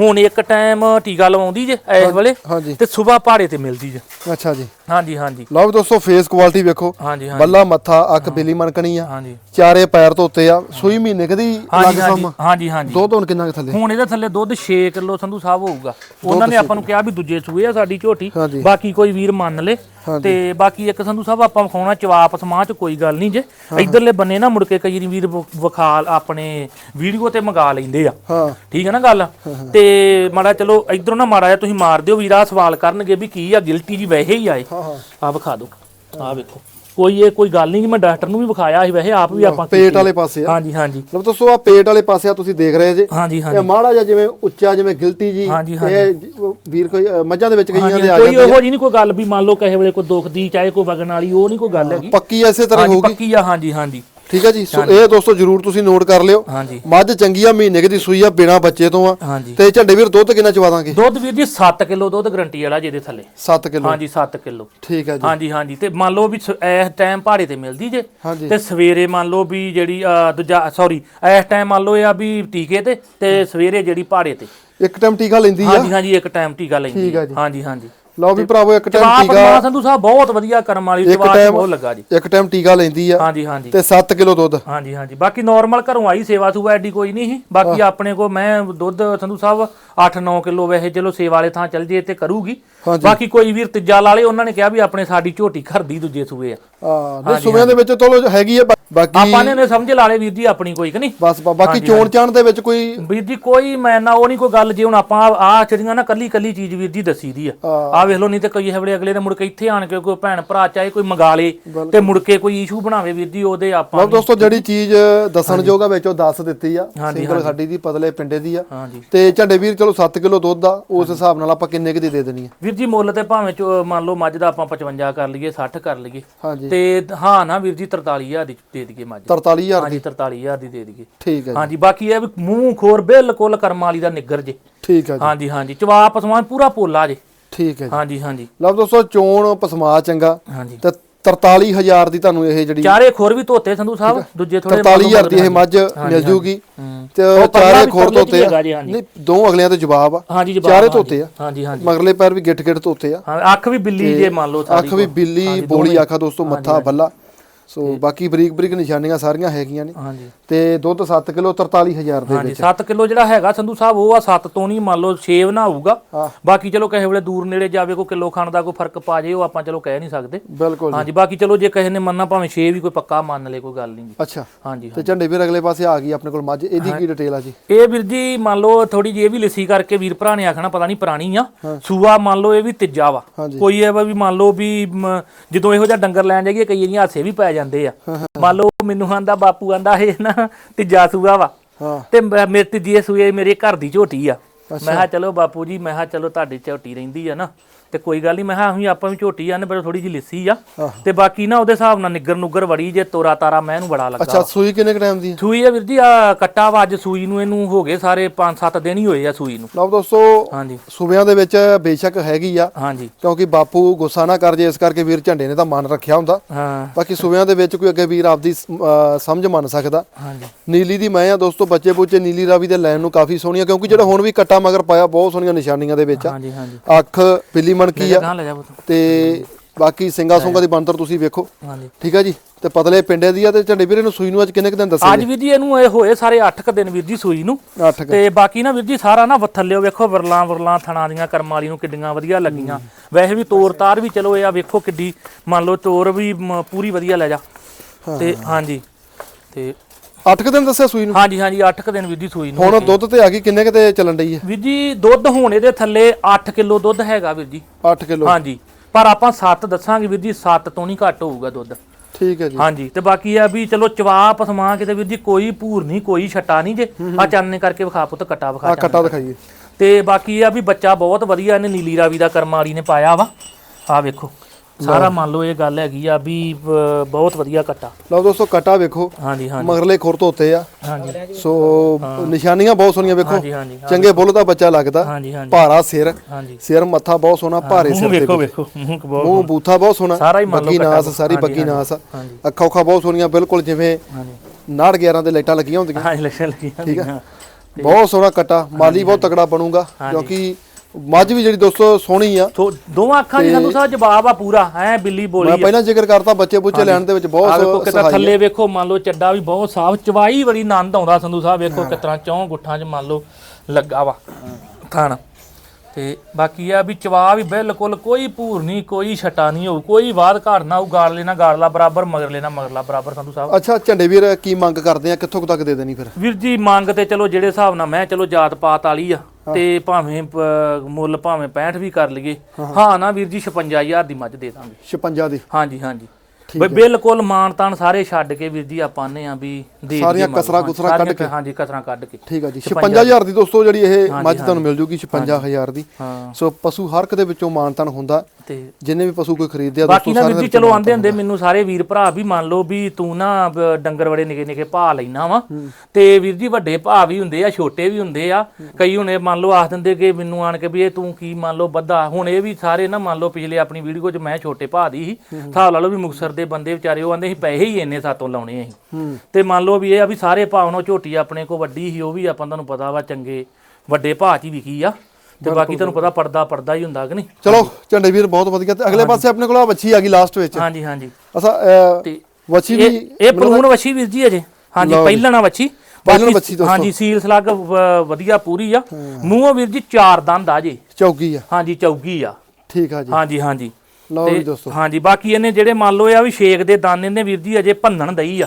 S2: ਹੁਣ ਇੱਕ ਟਾਈਮ ਟੀਕਾ ਲਵਾਉਂਦੀ ਜੇ ਇਸ ਵੇਲੇ ਤੇ ਸਵੇਰ ਪਹਾੜੇ ਤੇ ਮਿਲਦੀ ਜੇ।
S1: ਅੱਛਾ ਜੀ।
S2: ਹਾਂਜੀ ਹਾਂਜੀ।
S1: ਲਓ ਵੀ ਦੋਸਤੋ ਫੇਸ ਕੁਆਲਿਟੀ ਵੇਖੋ।
S2: ਹਾਂਜੀ ਹਾਂਜੀ।
S1: ਬੱਲਾ ਮੱਥਾ ਅੱਖ ਬਿੱਲੀ ਮਣਕਣੀ ਆ।
S2: ਹਾਂਜੀ।
S1: ਚਾਰੇ ਪੈਰ ਤੋਂ ਉੱਤੇ ਆ। ਸੂਈ ਮਹੀਨੇ ਕਦੀ ਲੱਗ
S2: ਹਾਂਜੀ ਹਾਂਜੀ।
S1: ਸਮ?
S2: ਹਾਂਜੀ ਹਾਂਜੀ।
S1: ਦੋ ਤੋਂ ਕਿੰਨਾ ਕੁ ਥੱਲੇ?
S2: ਹੁਣ ਇਹਦੇ ਥੱਲੇ ਦੁੱਧ 6 ਕਿਲੋ ਸੰਧੂ ਸਾਹਿਬ ਹੋਊਗਾ। ਉਹਨਾਂ ਨੇ ਆਪਾਂ ਨੂੰ ਕਿਹਾ ਵੀ ਦੂਜੇ ਸੂਏ ਆ ਸਾਡੀ ਝੋਟੀ।
S1: ਹਾਂਜੀ।
S2: ਬਾਕੀ ਕੋਈ ਵੀਰ ਮੰਨ ਲੇ। ਤੇ ਬਾਕੀ ਇੱਕ ਸੰਧੂ ਸਾਹਿਬ ਆਪਾਂ ਵਿਖਾਉਣਾ ਚਵਾਪ ਸਮਾਂ ਚ ਕੋਈ ਗੱਲ ਨਹੀਂ ਜੇ। ਇਧਰਲੇ ਬੰਨੇ ਨਾ ਮੁੜ ਕੇ ਕਈ ਵਾਰੀ ਵੀਰ ਵਿ- ਵਿਖਾਲ ਆਪਣੇ ਵੀਡੀਓ ਤੇ ਮੰਗਾ ਲੈਂਦੇ ਆ।
S1: ਹਾਂ।
S2: ਠੀਕ ਹੈ ਨਾ ਗੱਲ? ਤੇ ਮਾੜਾ ਚਲੋ ਇਧਰੋਂ ਨਾ ਮਾੜਾ ਜਿਹਾ ਤੁਸੀਂ ਮਾਰ ਦਿਓ ਵੀਰਾ ਸਵਾਲ ਕਰਨਗੇ ਵੀ ਕੀ ਆ ਗਿਲਟੀ ਜੀ ਵੈਸੇ ਹੀ ਆਏ।
S1: ਹਾਂ। ਹਾਂ
S2: ਆ ਵਿਖਾ ਦਿਓ। ਆ ਵੇਖੋ। ਕੋਈ ਇਹ ਕੋਈ ਗੱਲ ਨਹੀਂ ਕਿ ਮੈਂ ਡਾਕਟਰ ਨੂੰ ਵੀ ਵਿਖਾਇਆ ਸੀ ਵੈਸੇ ਆਪ ਵੀ ਆਪਾਂ
S1: ਪੇਟ ਵਾਲੇ ਪਾਸੇ ਆ।
S2: ਹਾਂਜੀ ਹਾਂਜੀ।
S1: ਲਓ ਦੋਸਤੋ ਆ ਪੇਟ ਵਾਲੇ ਪਾਸੇ ਆ ਤੁਸੀਂ ਦੇਖ ਰਹੇ ਜੇ।
S2: ਹਾਂਜੀ
S1: ਇਹ
S2: ਹਾਂਜੀ
S1: ਮਾੜਾ ਜਿਹਾ ਜਿਵੇਂ ਉੱਚਾ ਜਿਵੇਂ ਗਿਲਟੀ ਜੀ
S2: ਹਾਂਜੀ,
S1: ਇਹ ਜ- ਵੀਰ ਕੋਈ ਅ, ਮੱਝਾਂ ਦੇ ਵਿੱਚ ਕਈਆਂ
S2: ਹਾਂਜੀ,
S1: ਦੇ ਆ
S2: ਕੋਈ
S1: ਜਾਂਦੀ
S2: ਇਹੋ ਜੀ ਨਹੀਂ ਕੋਈ ਗੱਲ ਵੀ ਮੰਨ ਲਓ ਕਿਸੇ ਵੇਲੇ ਕੋਈ ਦੁੱਖ ਦੀ ਚਾਹੇ ਕੋਈ ਵਗਣ ਵਾਲੀ ਉਹ ਨਹੀਂ ਕੋਈ ਗੱਲ ਹੈਗੀ।
S1: ਪੱਕੀ ਐਸੇ ਤਰ੍ਹਾਂ
S2: ਹਾਂਜੀ
S1: ਹੋਊਗੀ।
S2: ਪੱਕੀ ਆ ਹਾਂਜੀ ਹਾਂਜੀ।
S1: ਠੀਕ ਹੈ ਜੀ? ਸੋ ਇਹ ਦੋਸਤੋ ਜਰੂਰ ਤੁਸੀਂ ਨੋਟ ਕਰ ਲਿਓ।
S2: ਹਾਂਜੀ।
S1: ਮੱਝ ਚੰਗੀ ਆ ਮਹੀਨੇ ਦੀ ਸੂਈ ਆ ਬਿਨਾ ਬੱਚੇ ਤੋਂ ਆ।
S2: ਹਾਂਜੀ।
S1: ਤੇ ਝੰਡੇ ਵੀਰ ਦੁੱਧ ਕਿੰਨਾ ਚਵਾ ਦਾਂਗੇ?
S2: ਦੁੱਧ ਵੀਰ ਜੀ 7 ਕਿਲੋ ਦੁੱਧ ਗਰੰਟੀ ਵਾਲਾ ਜਿਹਦੇ ਥੱਲੇ।
S1: 7 ਕਿਲੋ।
S2: ਹਾਂਜੀ 7 ਕਿਲੋ।
S1: ਠੀਕ ਹੈ ਜੀ।
S2: ਹਾਂਜੀ ਹਾਂਜੀ। ਤੇ ਮੰਨ ਲਓ ਵੀ ਸ- ਇਸ ਟਾਈਮ ਪਹਾੜੇ ਤੇ ਮਿਲਦੀ ਜੇ।
S1: ਹਾਂਜੀ।
S2: ਤੇ ਸਵੇਰੇ ਮੰਨ ਲਓ ਵੀ ਜਿਹੜੀ ਅ, ਦੂਜਾ ਸੌਰੀ ਇਸ ਟਾਈਮ ਮੰਨ ਲਓ ਇਹ ਆ ਵੀ ਟੀਕੇ ਤੇ ਤੇ ਸਵੇਰੇ ਜਿਹੜੀ ਪਹਾੜੇ ਤੇ।
S1: ਇੱਕ ਟਾਈਮ ਟੀਕਾ ਲੈਂਦੀ ਆ।
S2: ਹਾਂਜੀ ਹਾਂਜੀ ਇੱਕ ਟਾਈਮ ਟੀਕਾ ਲੈਂਦੀ
S1: ਠੀਕ ਆ।
S2: ਹੈ।
S1: ਜੀ।
S2: ਹਾਂਜੀ ਹਾਂਜੀ।
S1: ਲਓ ਵੀ ਭਰਾਵੋ ਇੱਕ ਟਾਈਮ
S2: ਜਵਾਬ
S1: ਟੀਕਾ
S2: ਪਰਮਾ ਸੰਧੂ ਸਾਹਿਬ ਬਹੁਤ ਵਧੀਆ ਕਰਮ ਵਾਲੀ ਜਵਾਬ ਬਹੁਤ ਲੱਗਾ ਜੀ।
S1: ਇੱਕ ਟਾਈਮ ਟੀਕਾ ਲੈਂਦੀ ਆ
S2: ਹਾਂਜੀ ਹਾਂਜੀ।
S1: ਤੇ 7 ਕਿਲੋ ਦੁੱਧ।
S2: ਹਾਂਜੀ ਹਾਂਜੀ। ਬਾਕੀ ਨਾਰਮਲ ਘਰੋਂ ਆਈ ਸੇਵਾ ਸੂਵਾ ਐਡੀ ਕੋਈ ਨਹੀਂ ਬਾਕੀ ਆਪਣੇ ਕੋ ਮੈਂ ਦੁੱਧ ਸੰਧੂ ਸਾਹਿਬ 8-9 ਕਿਲੋ ਵੈਸੇ ਚਲੋ ਸੇਵਾ ਵਾਲੇ ਥਾਂ ਚੱਲ ਜੇ ਤੇ ਕਰੂਗੀ।
S1: ਹਾਂਜੀ।
S2: ਬਾਕੀ ਕੋਈ ਵੀਰ ਤੀਜਾ ਲਾਲੇ ਉਹਨਾਂ ਨੇ ਕਿਹਾ ਵੀ ਆਪਣੇ ਸਾਡੀ ਝੋਟੀ ਘਰਦੀ ਦੂਜੇ ਸੂਏ ਆ।
S1: ਆ ਨਹੀਂ ਸੁਮਿਆਂ ਦੇ ਵਿੱਚ ਚਲੋ ਹੈਗੀ ਆ ਬਾ- ਬਾਕੀ
S2: ਆਪਾਂ ਨੇ ਨੇ ਸਮਝ ਲਾਲੇ ਵੀਰ ਜੀ ਆਪਣੀ ਕੋਈ ਕਿ ਨਹੀਂ?
S1: ਬਸ ਬਾ- ਬਾਕੀ ਚੋਣ ਚਾਣ ਦੇ ਵਿੱਚ ਕੋਈ
S2: ਵੀਰ ਜੀ ਕੋਈ ਮੈਂ ਨਾ ਉਹ ਨਹੀਂ ਕੋਈ ਗੱਲ ਜੇ ਹੁਣ ਆਪਾਂ ਆ ਚੜੀਆਂ ਨਾ ਕੱਲੀ ਕੱਲੀ ਚੀਜ਼ ਵੀਰ ਜੀ ਦੱਸੀ ਦੀ ਆ। ਆ ਵੇਖ ਲਓ ਨਹੀਂ ਤੇ ਕਈ ਹਵਲੇ ਅਗਲੇ ਨੇ ਮੁੜ ਕੇ ਇੱਥੇ ਆਣ ਕੇ ਕੋਈ ਭੈਣ ਭਰਾ ਚਾਹੇ ਕੋਈ ਮੰਗਾ ਲੇ ਤੇ ਮੁੜ ਕੇ ਕੋਈ ਇਸ਼ੂ ਬਣਾਵੇ ਵੀਰ ਜੀ ਉਹਦੇ ਆਪਾਂ
S1: ਲਓ ਦੋਸਤੋ ਜਿਹੜੀ ਚੀਜ਼ ਦੱਸਣ ਯੋਗ ਆ ਵਿੱਚ ਉਹ ਦੱਸ ਦਿੱਤੀ ਆ। ਸਿੰਗਲ ਖੱਡੀ ਦੀ ਪਤਲੇ ਪਿੰਡੇ ਦੀ ਆ।
S2: ਹਾਂਜੀ।
S1: ਤੇ ਝੰਡੇ ਵੀਰ ਚਲੋ 7 ਕਿਲੋ ਦੁੱਧ ਆ ਉਸ ਹਿਸਾਬ ਨਾਲ ਆਪਾਂ ਕਿੰਨੇ ਕੁ ਦੀ ਦੇ ਦੇਣੀ ਆ?
S2: ਵੀਰ ਜੀ ਮੁੱਲ ਤੇ ਭਾਵੇਂ ਚੋ ਮੰਨ ਲਓ ਮੱਝ ਦਾ ਆਪਾਂ 55 ਕਰ ਲਈਏ 60 ਕਰ ਲਈਏ
S1: ਹਾਂਜੀ।
S2: ਤੇ ਹਾਂ ਨਾ ਵੀਰ ਜੀ 43000 ਦੀ ਦੇ ਦਈਏ ਮੱਝ।
S1: 43000
S2: ਹਾਂਜੀ 43000 ਦੀ ਦੇ ਦਈਏ।
S1: ਠੀਕ ਹੈ ਜੀ।
S2: ਹਾਂਜੀ ਬਾਕੀ ਇਹ ਵੀ ਮੂੰਹ ਖੋਰ ਬਿਲਕੁਲ ਕਰਮ ਵਾਲੀ ਦਾ ਨਿੱਗਰ ਜੇ।
S1: ਠੀਕ ਹੈ ਜੀ।
S2: ਹਾਂਜੀ ਹਾਂਜੀ ਚਵਾਪ ਸਮਾਨ ਪੂਰਾ ਪੋਲਾ ਜੇ।
S1: ਠੀਕ ਹੈ ਜੀ।
S2: ਹਾਂਜੀ ਹਾਂਜੀ।
S1: ਲਓ ਦੋਸਤੋ ਚੋਣ ਪਸਮਾ ਚੰਗਾ।
S2: ਹਾਂਜੀ।
S1: ਤੇ 43000 ਦੀ ਤੁਹਾਨੂੰ ਇਹ ਜਿਹੜੀ
S2: ਚਾਰੇ ਖੋਰ ਵੀ ਧੋਤੇ ਸੰਧੂ ਸਾਹਿਬ ਦੂਜੇ ਥੋੜੇ
S1: 43000 ਦੀ ਇਹ ਮੱਝ ਮਿਲ ਜੂਗੀ। ਤੇ ਚਾਰੇ ਖੋਰ ਧੋਤੇ। ਨਹੀਂ ਦੋ ਅਗਲਿਆਂ ਤੇ ਜਵਾਬ ਆ। ਚਾਰੇ ਧੋਤੇ ਆ।
S2: ਹਾਂਜੀ ਹਾਂਜੀ।
S1: ਮਗਰਲੇ ਪੈਰ ਵੀ ਗਿੱਟ ਗਿੱਟ ਧੋਤੇ ਆ।
S2: ਅੱਖ ਵੀ ਬਿੱਲੀ ਜੇ ਮੰਨ ਲਓ
S1: ਅੱਖ ਵੀ ਬਿੱਲੀ ਬੋਲੀ ਅੱਖਾਂ ਦੋਸਤੋ ਮੱਥਾ ਬੱਲਾ। ਸੋ ਬਾਕੀ ਬਰੀਕ ਬਰੀਕ ਨਿਸ਼ਾਨੀਆਂ ਸਾਰੀਆਂ ਹੈਗੀਆਂ ਨੇ।
S2: ਹਾਂਜੀ।
S1: ਤੇ ਦੁੱਧ 7 ਕਿਲੋ 43000 ਦੇ
S2: ਹਾਂਜੀ 7 ਕਿਲੋ ਜਿਹੜਾ ਹੈਗਾ ਸੰਧੂ ਸਾਹਿਬ ਉਹ ਆ 7 ਤੋਂ ਨਹੀਂ ਮੰਨ ਲਓ 6 ਨਾ ਹੋਊਗਾ
S1: ਹਾਂ।
S2: ਬਾਕੀ ਚਲੋ ਕਿਸੇ ਵੇਲੇ ਦੂਰ ਨੇੜੇ ਜਾਵੇ ਕੋਈ ਕਿਲੋ ਖਾਣ ਦਾ ਕੋਈ ਫ਼ਰਕ ਪਾ ਜੇ ਉਹ ਆਪਾਂ ਚਲੋ ਕਹਿ ਨਹੀਂ ਸਕਦੇ।
S1: ਬਿਲਕੁਲ ਜੀ।
S2: ਹਾਂਜੀ ਬਾਕੀ ਚਲੋ ਜੇ ਕਿਸੇ ਨੇ ਮੰਨਣਾ ਭਾਵੇਂ 6 ਵੀ ਕੋਈ ਪੱਕਾ ਮੰਨ ਲੇ ਕੋਈ ਗੱਲ ਨਹੀਂ ਜੀ।
S1: ਅੱਛਾ।
S2: ਹਾਂਜੀ
S1: ਤੇ ਝੰਡੇ ਵੀਰ ਅਗਲੇ ਪਾਸੇ ਆ ਗਈ ਆਪਣੇ ਕੋਲ ਮੱਝ। ਇਹਦੀ ਕੀ ਡਿਟੇਲ ਆ ਜੀ?
S2: ਇਹ ਵੀਰ ਜੀ ਮੰਨ ਲਓ ਥੋੜੀ ਜਿਹੀ ਇਹ ਵੀ ਲਿੱਸੀ ਕਰਕੇ ਵੀਰ ਭਰਾ ਨੇ ਆਖਣਾ ਪਤਾ ਨਹੀਂ ਪੁਰਾਣੀ ਆ। ਸੂਆ ਮੰਨ ਲਓ ਇਹ ਵੀ ਤੀਜਾ ਵਾ।
S1: ਹਾਂਜੀ।
S2: ਕੋਈ ਇਹ ਵਾ ਵੀ ਮੰਨ ਲਓ ਵੀ ਮ, ਜਦੋਂ ਇਹੋ ਜਿਹਾ ਡੰਗਰ ਲੈਣ ਜਾਈਏ ਕਈ ਜਿਹੜੀਆਂ ਹਾਸੇ ਵੀ ਪੈ ਜਾਂਦੇ ਆ। ਮੰਨ ਲਓ ਮੈਨੂੰ ਆਂਦਾ ਬਾਪੂ ਆਂਦਾ ਇਹ ਨਾ ਤੀਜਾ ਸੂਆ ਵਾ।
S1: ਹਾਂ।
S2: ਤੇ ਮ- ਮੇਰੇ ਤੀਜੇ ਸੂਏ ਮੇਰੇ ਘਰ ਦੀ ਝੋਟੀ ਆ। ਮੈਂ ਕਿਹਾ ਚਲੋ ਬਾਪੂ ਜੀ ਮੈਂ ਕਿਹਾ ਚਲੋ ਤੁਹਾਡੀ ਝੋਟੀ ਰਹਿੰਦੀ ਆ ਨਾ। ਤੇ ਕੋਈ ਗੱਲ ਨਹੀਂ ਮੈਂ ਕਿਹਾ ਅਸੀਂ ਆਪਾਂ ਵੀ ਝੋਟੀ ਆ ਨੇ ਪਰ ਥੋੜੀ ਜਿਹੀ ਲਿੱਸੀ ਆ। ਤੇ ਬਾਕੀ ਨਾ ਉਹਦੇ ਹਿਸਾਬ ਨਾਲ ਨਿੱਗਰ ਨੁੱਗਰ ਵੜੀ ਜੇ ਤੋਰਾ ਤਾਰਾ ਮੈਂ ਇਹਨੂੰ ਬੜਾ ਲੱਗਾ।
S1: ਅੱਛਾ ਸੂਈ ਕਿੰਨੇ ਟਾਈਮ ਦੀ ਹੈ
S2: ਸੂਈ ਆ ਵੀਰ ਜੀ ਆ ਕੱਟਾ ਵਾ ਅੱਜ ਸੂਈ ਨੂੰ ਇਹਨੂੰ ਹੋ ਗਏ ਸਾਰੇ 5-7 ਦਿਨ ਹੀ ਹੋਏ ਆ ਸੂਈ ਨੂੰ।
S1: ਲਓ ਦੋਸਤੋ
S2: ਹਾਂਜੀ।
S1: ਸੂਬਿਆਂ ਦੇ ਵਿੱਚ ਬੇਸ਼ੱਕ ਹੈਗੀ ਆ
S2: ਹਾਂਜੀ।
S1: ਕਿਉਂਕਿ ਬਾਪੂ ਗੁੱਸਾ ਨਾ ਕਰ ਜੇ ਇਸ ਕਰਕੇ ਵੀਰ ਝੰਡੇ ਨੇ ਤਾਂ ਮਨ ਰੱਖਿਆ ਹੁੰਦਾ।
S2: ਹਾਂ।
S1: ਬਾਕੀ ਸੂਬਿਆਂ ਦੇ ਵਿੱਚ ਕੋਈ ਅੱਗੇ ਵੀਰ ਆਪਦੀ ਸਮਝ ਮੰਨ ਸਕਦਾ।
S2: ਹਾਂਜੀ।
S1: ਨੀਲੀ ਦੀ ਮੈਂ ਆ ਦੋਸਤੋ ਬੱਚੇ ਬੁੱਚੇ ਨੀਲੀ ਰਾਵੀ ਦੇ ਲੈਣ ਨੂੰ ਕਾਫੀ ਸੋਹਣੀਆਂ ਕਿਉਂਕਿ ਜਿਹੜਾ ਹੁਣ ਵੀ ਕੱਟਾ ਮਗਰ ਪਾਇਆ ਬਹੁਤ ਸੋਹਣੀਆਂ ਨਿਸ਼ਾਨੀਆਂ ਦੇ ਵਿੱਚ ਆ।
S2: ਹਾਂਜੀ ਹਾਂਜੀ।
S1: ਅੱਖ ਬਿੱਲੀ ਮਣਕੀ ਆ?
S2: ਕਹਾਂ ਲੈ ਜਾ ਪੁੱਤ।
S1: ਤੇ ਬਾਕੀ ਸਿੰਗਾ ਸੁੰਗਾ ਦੀ ਬੰਤਰ ਤੁਸੀਂ ਵੇਖੋ।
S2: ਹਾਂਜੀ।
S1: ਠੀਕ ਹੈ ਜੀ? ਤੇ ਪਤਲੇ ਪਿੰਡੇ ਦੀ ਆ ਤੇ ਝੰਡੇ ਵੀਰੇ ਨੂੰ ਸੂਈ ਨੂੰ ਅੱਜ ਕਿੰਨੇ ਕੁ ਦਿਨ ਦੱਸੇ
S2: ਅੱਜ ਵੀਰ ਜੀ ਇਹਨੂੰ ਇਹ ਹੋਏ ਸਾਰੇ 8 ਕ ਦਿਨ ਵੀਰ ਜੀ ਸੂਈ ਨੂੰ।
S1: 8
S2: ਤੇ ਬਾਕੀ ਨਾ ਵੀਰ ਜੀ ਸਾਰਾ ਨਾ ਥੱਲਿਓ ਵੇਖੋ ਵਰਲਾਂ ਵਰਲਾਂ ਥਣਾ ਦੀਆਂ ਕਰਮ ਵਾਲੀ ਨੂੰ ਕਿੱਡੀਆਂ ਵਧੀਆ ਲੱਗੀਆਂ। ਵੈਸੇ ਵੀ ਤੋਰ ਤਾਰ ਵੀ ਚਲੋ ਇਹ ਆ ਵੇਖੋ ਕਿੱਡੀ ਮੰਨ ਲਓ ਤੋਰ ਵੀ ਪੂਰੀ ਵਧੀਆ ਲੈ ਜਾ। ਤੇ ਹਾਂਜੀ। ਤੇ
S1: 8 ਦਿਨ ਦੱਸਿਆ ਸੂਈ ਨੂੰ?
S2: ਹਾਂਜੀ ਹਾਂਜੀ 8 ਕ ਦਿਨ ਵੀਰ ਜੀ ਸੂਈ ਨੂੰ
S1: ਹੁਣ ਦੁੱਧ ਤੇ ਆ ਗਈ ਕਿੰਨੇ ਕਿਤੇ ਚੱਲਣ ਡਈ ਹੈ?
S2: ਵੀਰ ਜੀ ਦੁੱਧ ਹੋਣੇ ਦੇ ਥੱਲੇ 8 ਕਿਲੋ ਦੁੱਧ ਹੈਗਾ ਵੀਰ ਜੀ।
S1: 8 ਕਿਲੋ।
S2: ਹਾਂਜੀ ਪਰ ਆਪਾਂ 7 ਦੱਸਾਂਗੇ ਵੀਰ ਜੀ 7 ਤੋਂ ਨਹੀਂ ਘੱਟ ਹੋਊਗਾ ਦੁੱਧ।
S1: ਠੀਕ ਹੈ ਜੀ।
S2: ਹਾਂਜੀ ਤੇ ਬਾਕੀ ਆ ਵੀ ਚਲੋ ਚਵਾ ਪਸਮਾ ਕਿਤੇ ਵੀਰ ਜੀ ਕੋਈ ਭੂਰ ਨਹੀਂ ਕੋਈ ਛਟਾ ਨਹੀਂ ਜੇ। ਆ ਚਾਨਣੇ ਕਰਕੇ ਵਿਖਾ ਪੁੱਤ ਕੱਟਾ ਵਿਖਾ
S1: ਆ ਕੱਟਾ ਦਿਖਾਈਏ
S2: ਤੇ ਬਾਕੀ ਆ ਵੀ ਬੱਚਾ ਬਹੁਤ ਵਧੀਆ ਇਹਨੇ ਨੀਲੀ ਰਾਵੀ ਦਾ ਕਰਮ ਵਾਲੀ ਨੇ ਪਾਇਆ ਵਾ। ਆ ਵੇਖੋ। ਸਾਰਾ ਮੰਨ ਲਓ ਇਹ ਗੱਲ ਹੈਗੀ ਆ ਵੀ ਬਹੁਤ ਵਧੀਆ ਕੱਟਾ
S1: ਲਓ ਦੋਸਤੋ ਕੱਟਾ ਵੇਖੋ।
S2: ਹਾਂਜੀ ਹਾਂਜੀ।
S1: ਮਗਰਲੇ ਖੁਰ ਧੋਤੇ ਆ।
S2: ਹਾਂਜੀ।
S1: ਸੋ ਨਿਸ਼ਾਨੀਆਂ ਬਹੁਤ ਸੋਹਣੀਆਂ ਵੇਖੋ।
S2: ਹਾਂਜੀ ਹਾਂਜੀ
S1: ਚੰਗੇ ਬੁੱਲ ਦਾ ਬੱਚਾ ਲੱਗਦਾ।
S2: ਹਾਂਜੀ ਹਾਂਜੀ।
S1: ਭਾਰਾ ਸਿਰ।
S2: ਹਾਂਜੀ।
S1: ਸਿਰ ਮੱਥਾ ਬਹੁਤ ਸੋਹਣਾ ਭਾਰੇ
S2: ਮੂੰਹ
S1: ਸਿਰ ਤੇ
S2: ਵੇਖੋ ਵੇਖੋ ਮੂੰਹ ਬਹੁਤ
S1: ਮੂੰਹ ਬੂਥਾ ਬਹੁਤ ਸੋਹਣਾ।
S2: ਸਾਰਾ ਹੀ ਮੰਨ ਲਓ
S1: ਬੱਗੀ
S2: ਕੱਟਾ
S1: ਨਾਸ ਸਾਰੀ
S2: ਹਾਂਜੀ,
S1: ਬੱਗੀ ਨਾਸ।
S2: ਹਾਂਜੀ।
S1: ਅੱਖਾਂ ਉੱਖਾਂ ਬਹੁਤ ਸੋਹਣੀਆਂ ਬਿਲਕੁਲ ਜਿਵੇਂ
S2: ਹਾਂਜੀ।
S1: 69 11 ਦੇ ਲਾਈਟਾਂ ਲੱਗੀਆਂ ਹੁੰਦੀਆਂ।
S2: ਹਾਂਜੀ ਲੱਛਣ ਲੱਗੀਆਂ
S1: ਠੀਕ ਆ। ਬਹੁਤ ਸੋਹਣਾ ਕੱਟਾ ਮਾਲੀ ਬਹੁਤ ਤਕੜਾ ਬਣੂਗਾ ਕਿਉਂਕਿ ਮੱਝ ਵੀ ਜਿਹੜੀ ਦੋਸਤੋ ਸੋਹਣੀ ਆ।
S2: ਦੋਵਾਂ ਅੱਖਾਂ ਦੀ ਸੰਧੂ ਸਾਹਿਬ ਜਵਾਬ ਆ ਪੂਰਾ ਐ ਬਿੱਲੀ ਬੋਲੀ
S1: ਮੈਂ ਪਹਿਲਾਂ ਜ਼ਿਕਰ ਕਰਤਾ ਬੱਚੇ ਬੁੱਚੇ ਲੈਣ ਦੇ ਵਿੱਚ
S2: ਆ ਵੇਖੋ
S1: ਬਹੁਤ
S2: ਕਿਤਾ ਥੱਲੇ ਵੇਖੋ ਮੰਨ ਲਓ ਚੱਡਾ ਵੀ ਬਹੁਤ ਸਾਫ਼ ਚਵਾਈ ਬੜੀ ਆਨੰਦ ਆਉਂਦਾ ਸੰਧੂ ਸਾਹਿਬ ਵੇਖੋ ਕਿਤਨਾ ਚੌਂ ਗੁੱਠਾਂ 'ਚ ਮੰਨ ਲਓ ਲੱਗਾ ਵਾ ਥਣ ਤੇ ਬਾਕੀ ਆ ਵੀ ਚਵਾ ਵੀ ਬਿਲਕੁਲ ਕੋਈ ਭੂਰ ਨਹੀਂ ਕੋਈ ਛਟਾ ਨਹੀਂ ਹੋਊ ਕੋਈ ਬਾਦ ਘਾੜ ਨਾ ਹੋਊ ਗਾੜ ਲੈਣਾ ਗਾੜਲਾ ਬਰਾਬਰ ਮਗਰ ਲੈਣਾ ਮਗਰਲਾ ਬਰਾਬਰ ਸੰਧੂ ਸਾਹਿਬ।
S1: ਅੱਛਾ ਝੰਡੇ ਵੀਰ ਕੀ ਮੰਗ ਕਰਦੇ ਆ? ਕਿੱਥੋਂ ਤੱਕ ਦੇ ਦੇਣੀ ਫਿਰ?
S2: ਵੀਰ ਜੀ ਮੰਗ ਤੇ ਚਲੋ ਜਿਹੜੇ ਹਿਸਾਬ ਨਾਲ ਮੈਂ ਚਲੋ ਜਾਤ ਪਾਤ ਵਾਲੀ ਆ। ਤੇ ਭਾਵੇਂ ਪ- ਮੁੱਲ ਭਾਵੇਂ 65 ਵੀ ਕਰ ਲਈਏ ਹਾਂ ਨਾ ਵੀਰ ਜੀ 56000 ਦੀ ਮੱਝ ਦੇ ਦਾਂਗੇ।
S1: 56 ਦੀ।
S2: ਹਾਂਜੀ ਹਾਂਜੀ। ਬਈ ਬਿਲਕੁਲ ਮਾਨ ਤਾਨ ਸਾਰੇ ਛੱਡ ਕੇ ਵੀਰ ਜੀ ਆਪਾਂ ਨੇ ਆ ਵੀ ਦੇ
S1: ਸਾਰੀਆਂ
S2: ਦਈਏ
S1: ਕਸਰਾਂ
S2: ਮੰਨ-
S1: ਕੁਸਰਾਂ
S2: ਸਾਰੀਆਂ
S1: ਕੱਢ ਕੇ।
S2: ਹਾਂਜੀ ਕਸਰਾਂ ਕੱਢ ਕੇ।
S1: ਠੀਕ ਆ ਜੀ। 56000 ਦੀ ਦੋਸਤੋ ਜਿਹੜੀ ਇਹ ਮੱਝ ਤੁਹਾਨੂੰ ਮਿਲ ਜੂਗੀ 56000 ਦੀ।
S2: ਹਾਂ।
S1: ਸੋ ਪਸ਼ੂ ਹਰ ਇੱਕ ਦੇ ਵਿੱਚੋਂ ਮਾਨਤਨ ਹੁੰਦਾ।
S2: ਤੇ
S1: ਜਿੰਨੇ ਵੀ ਪਸ਼ੂ ਕੋਈ ਖਰੀਦਦੇ ਆ
S2: ਬਾਕੀ ਨਾ ਵੀਰ ਜੀ ਚਲੋ ਆਂਦੇ ਹੁੰਦੇ ਮੈਨੂੰ ਸਾਰੇ ਵੀਰ ਭਰਾ ਵੀ ਮੰਨ ਲਓ ਵੀ ਤੂੰ ਨਾ ਡੰਗਰ ਬੜੇ ਨਿਕੇ ਨਿਕੇ ਭਾ ਲੈਣਾ ਵਾ। ਤੇ ਵੀਰ ਜੀ ਵੱਡੇ ਭਾ ਵੀ ਹੁੰਦੇ ਆ ਛੋਟੇ ਵੀ ਹੁੰਦੇ ਆ। ਕਈ ਹੁਣੇ ਮੰਨ ਲਓ ਆਖ ਦਿੰਦੇ ਕਿ ਮੈਨੂੰ ਆਣ ਕੇ ਵੀ ਇਹ ਤੂੰ ਕੀ ਮੰਨ ਲਓ ਬੱਧਾ ਹੁਣ ਇਹ ਵੀ ਸਾਰੇ ਨਾ ਮੰਨ ਲਓ ਪਿਛਲੇ ਆਪਣੀ ਵੀਡੀਓ 'ਚ ਮੈਂ ਛੋਟੇ ਭਾ ਦੀ ਸੀ। ਹਿਸਾਬ ਲਾ ਲਓ ਵੀ ਮੁਕਸਰ ਦੇ ਬੰਦੇ ਵਿਚਾਰੇ ਉਹ ਆਂਦੇ ਸੀ ਪੈਸੇ ਹੀ ਇੰਨੇ ਸਾਤੋਂ ਲਾਉਣੇ ਅਸੀਂ। ਤੇ ਮੰਨ ਲਓ ਵੀ ਇਹ ਆ ਵੀ ਸਾਰੇ ਭਾਅ ਨੂੰ ਝੋਟੀ ਆਪਣੇ ਕੋ ਵੱਡੀ ਸੀ ਉਹ ਵੀ ਆਪਾਂ ਤੁਹਾਨੂੰ ਪਤਾ ਵਾ ਚੰਗੇ ਵੱਡੇ ਭਾਅ 'ਚ ਹੀ ਵਿਕੀ ਆ। ਤੇ ਬਾਕੀ ਤੁਹਾਨੂੰ ਪਤਾ ਪਰਦਾ ਪਰਦਾ ਹੀ ਹੁੰਦਾ ਕਿ ਨਹੀਂ?
S1: ਚਲੋ ਝੰਡੇ ਵੀਰ ਬਹੁਤ ਵਧੀਆ ਤੇ ਅਗਲੇ ਪਾਸੇ ਆਪਣੇ ਕੋਲ ਆ ਵੱਛੀ ਆ ਗਈ ਲਾਸਟ ਵਿੱਚ।
S2: ਹਾਂਜੀ ਹਾਂਜੀ।
S1: ਅਸਾ ਵੱਛੀ ਵੀ
S2: ਇਹ ਪਲੂਣ ਵੱਛੀ ਵੀਰ ਜੀ ਅਜੇ। ਹਾਂਜੀ ਵੱਛੀ।
S1: ਪਹਿਲਣ
S2: ਬਾਕੀ-
S1: ਵੱਛੀ।
S2: ਹਾਂਜੀ ਸੀਲ ਸਲੱਗ ਵਧੀਆ ਪੂਰੀ ਆ। ਮੂੰਹੋਂ ਵੀਰ ਜੀ ਚਾਰ ਦੰਦ ਆ ਜੇ।
S1: ਚੌਗੀ ਆ।
S2: ਹਾਂਜੀ ਚੌਗੀ ਆ।
S1: ਠੀਕ ਆ ਜੀ।
S2: ਹਾਂਜੀ ਹਾਂਜੀ।
S1: ਲਓ ਜੀ ਦੋਸਤੋ।
S2: ਹਾਂਜੀ ਬਾਕੀ ਇਹਨੇ ਜਿਹੜੇ ਮੰਨ ਲਓ ਆ ਵੀ ਛੇਕ ਦੇ ਦੰਦ ਇਹਨੇ ਵੀਰ ਜੀ ਅਜੇ ਭੰਨਣ ਦਈ ਆ।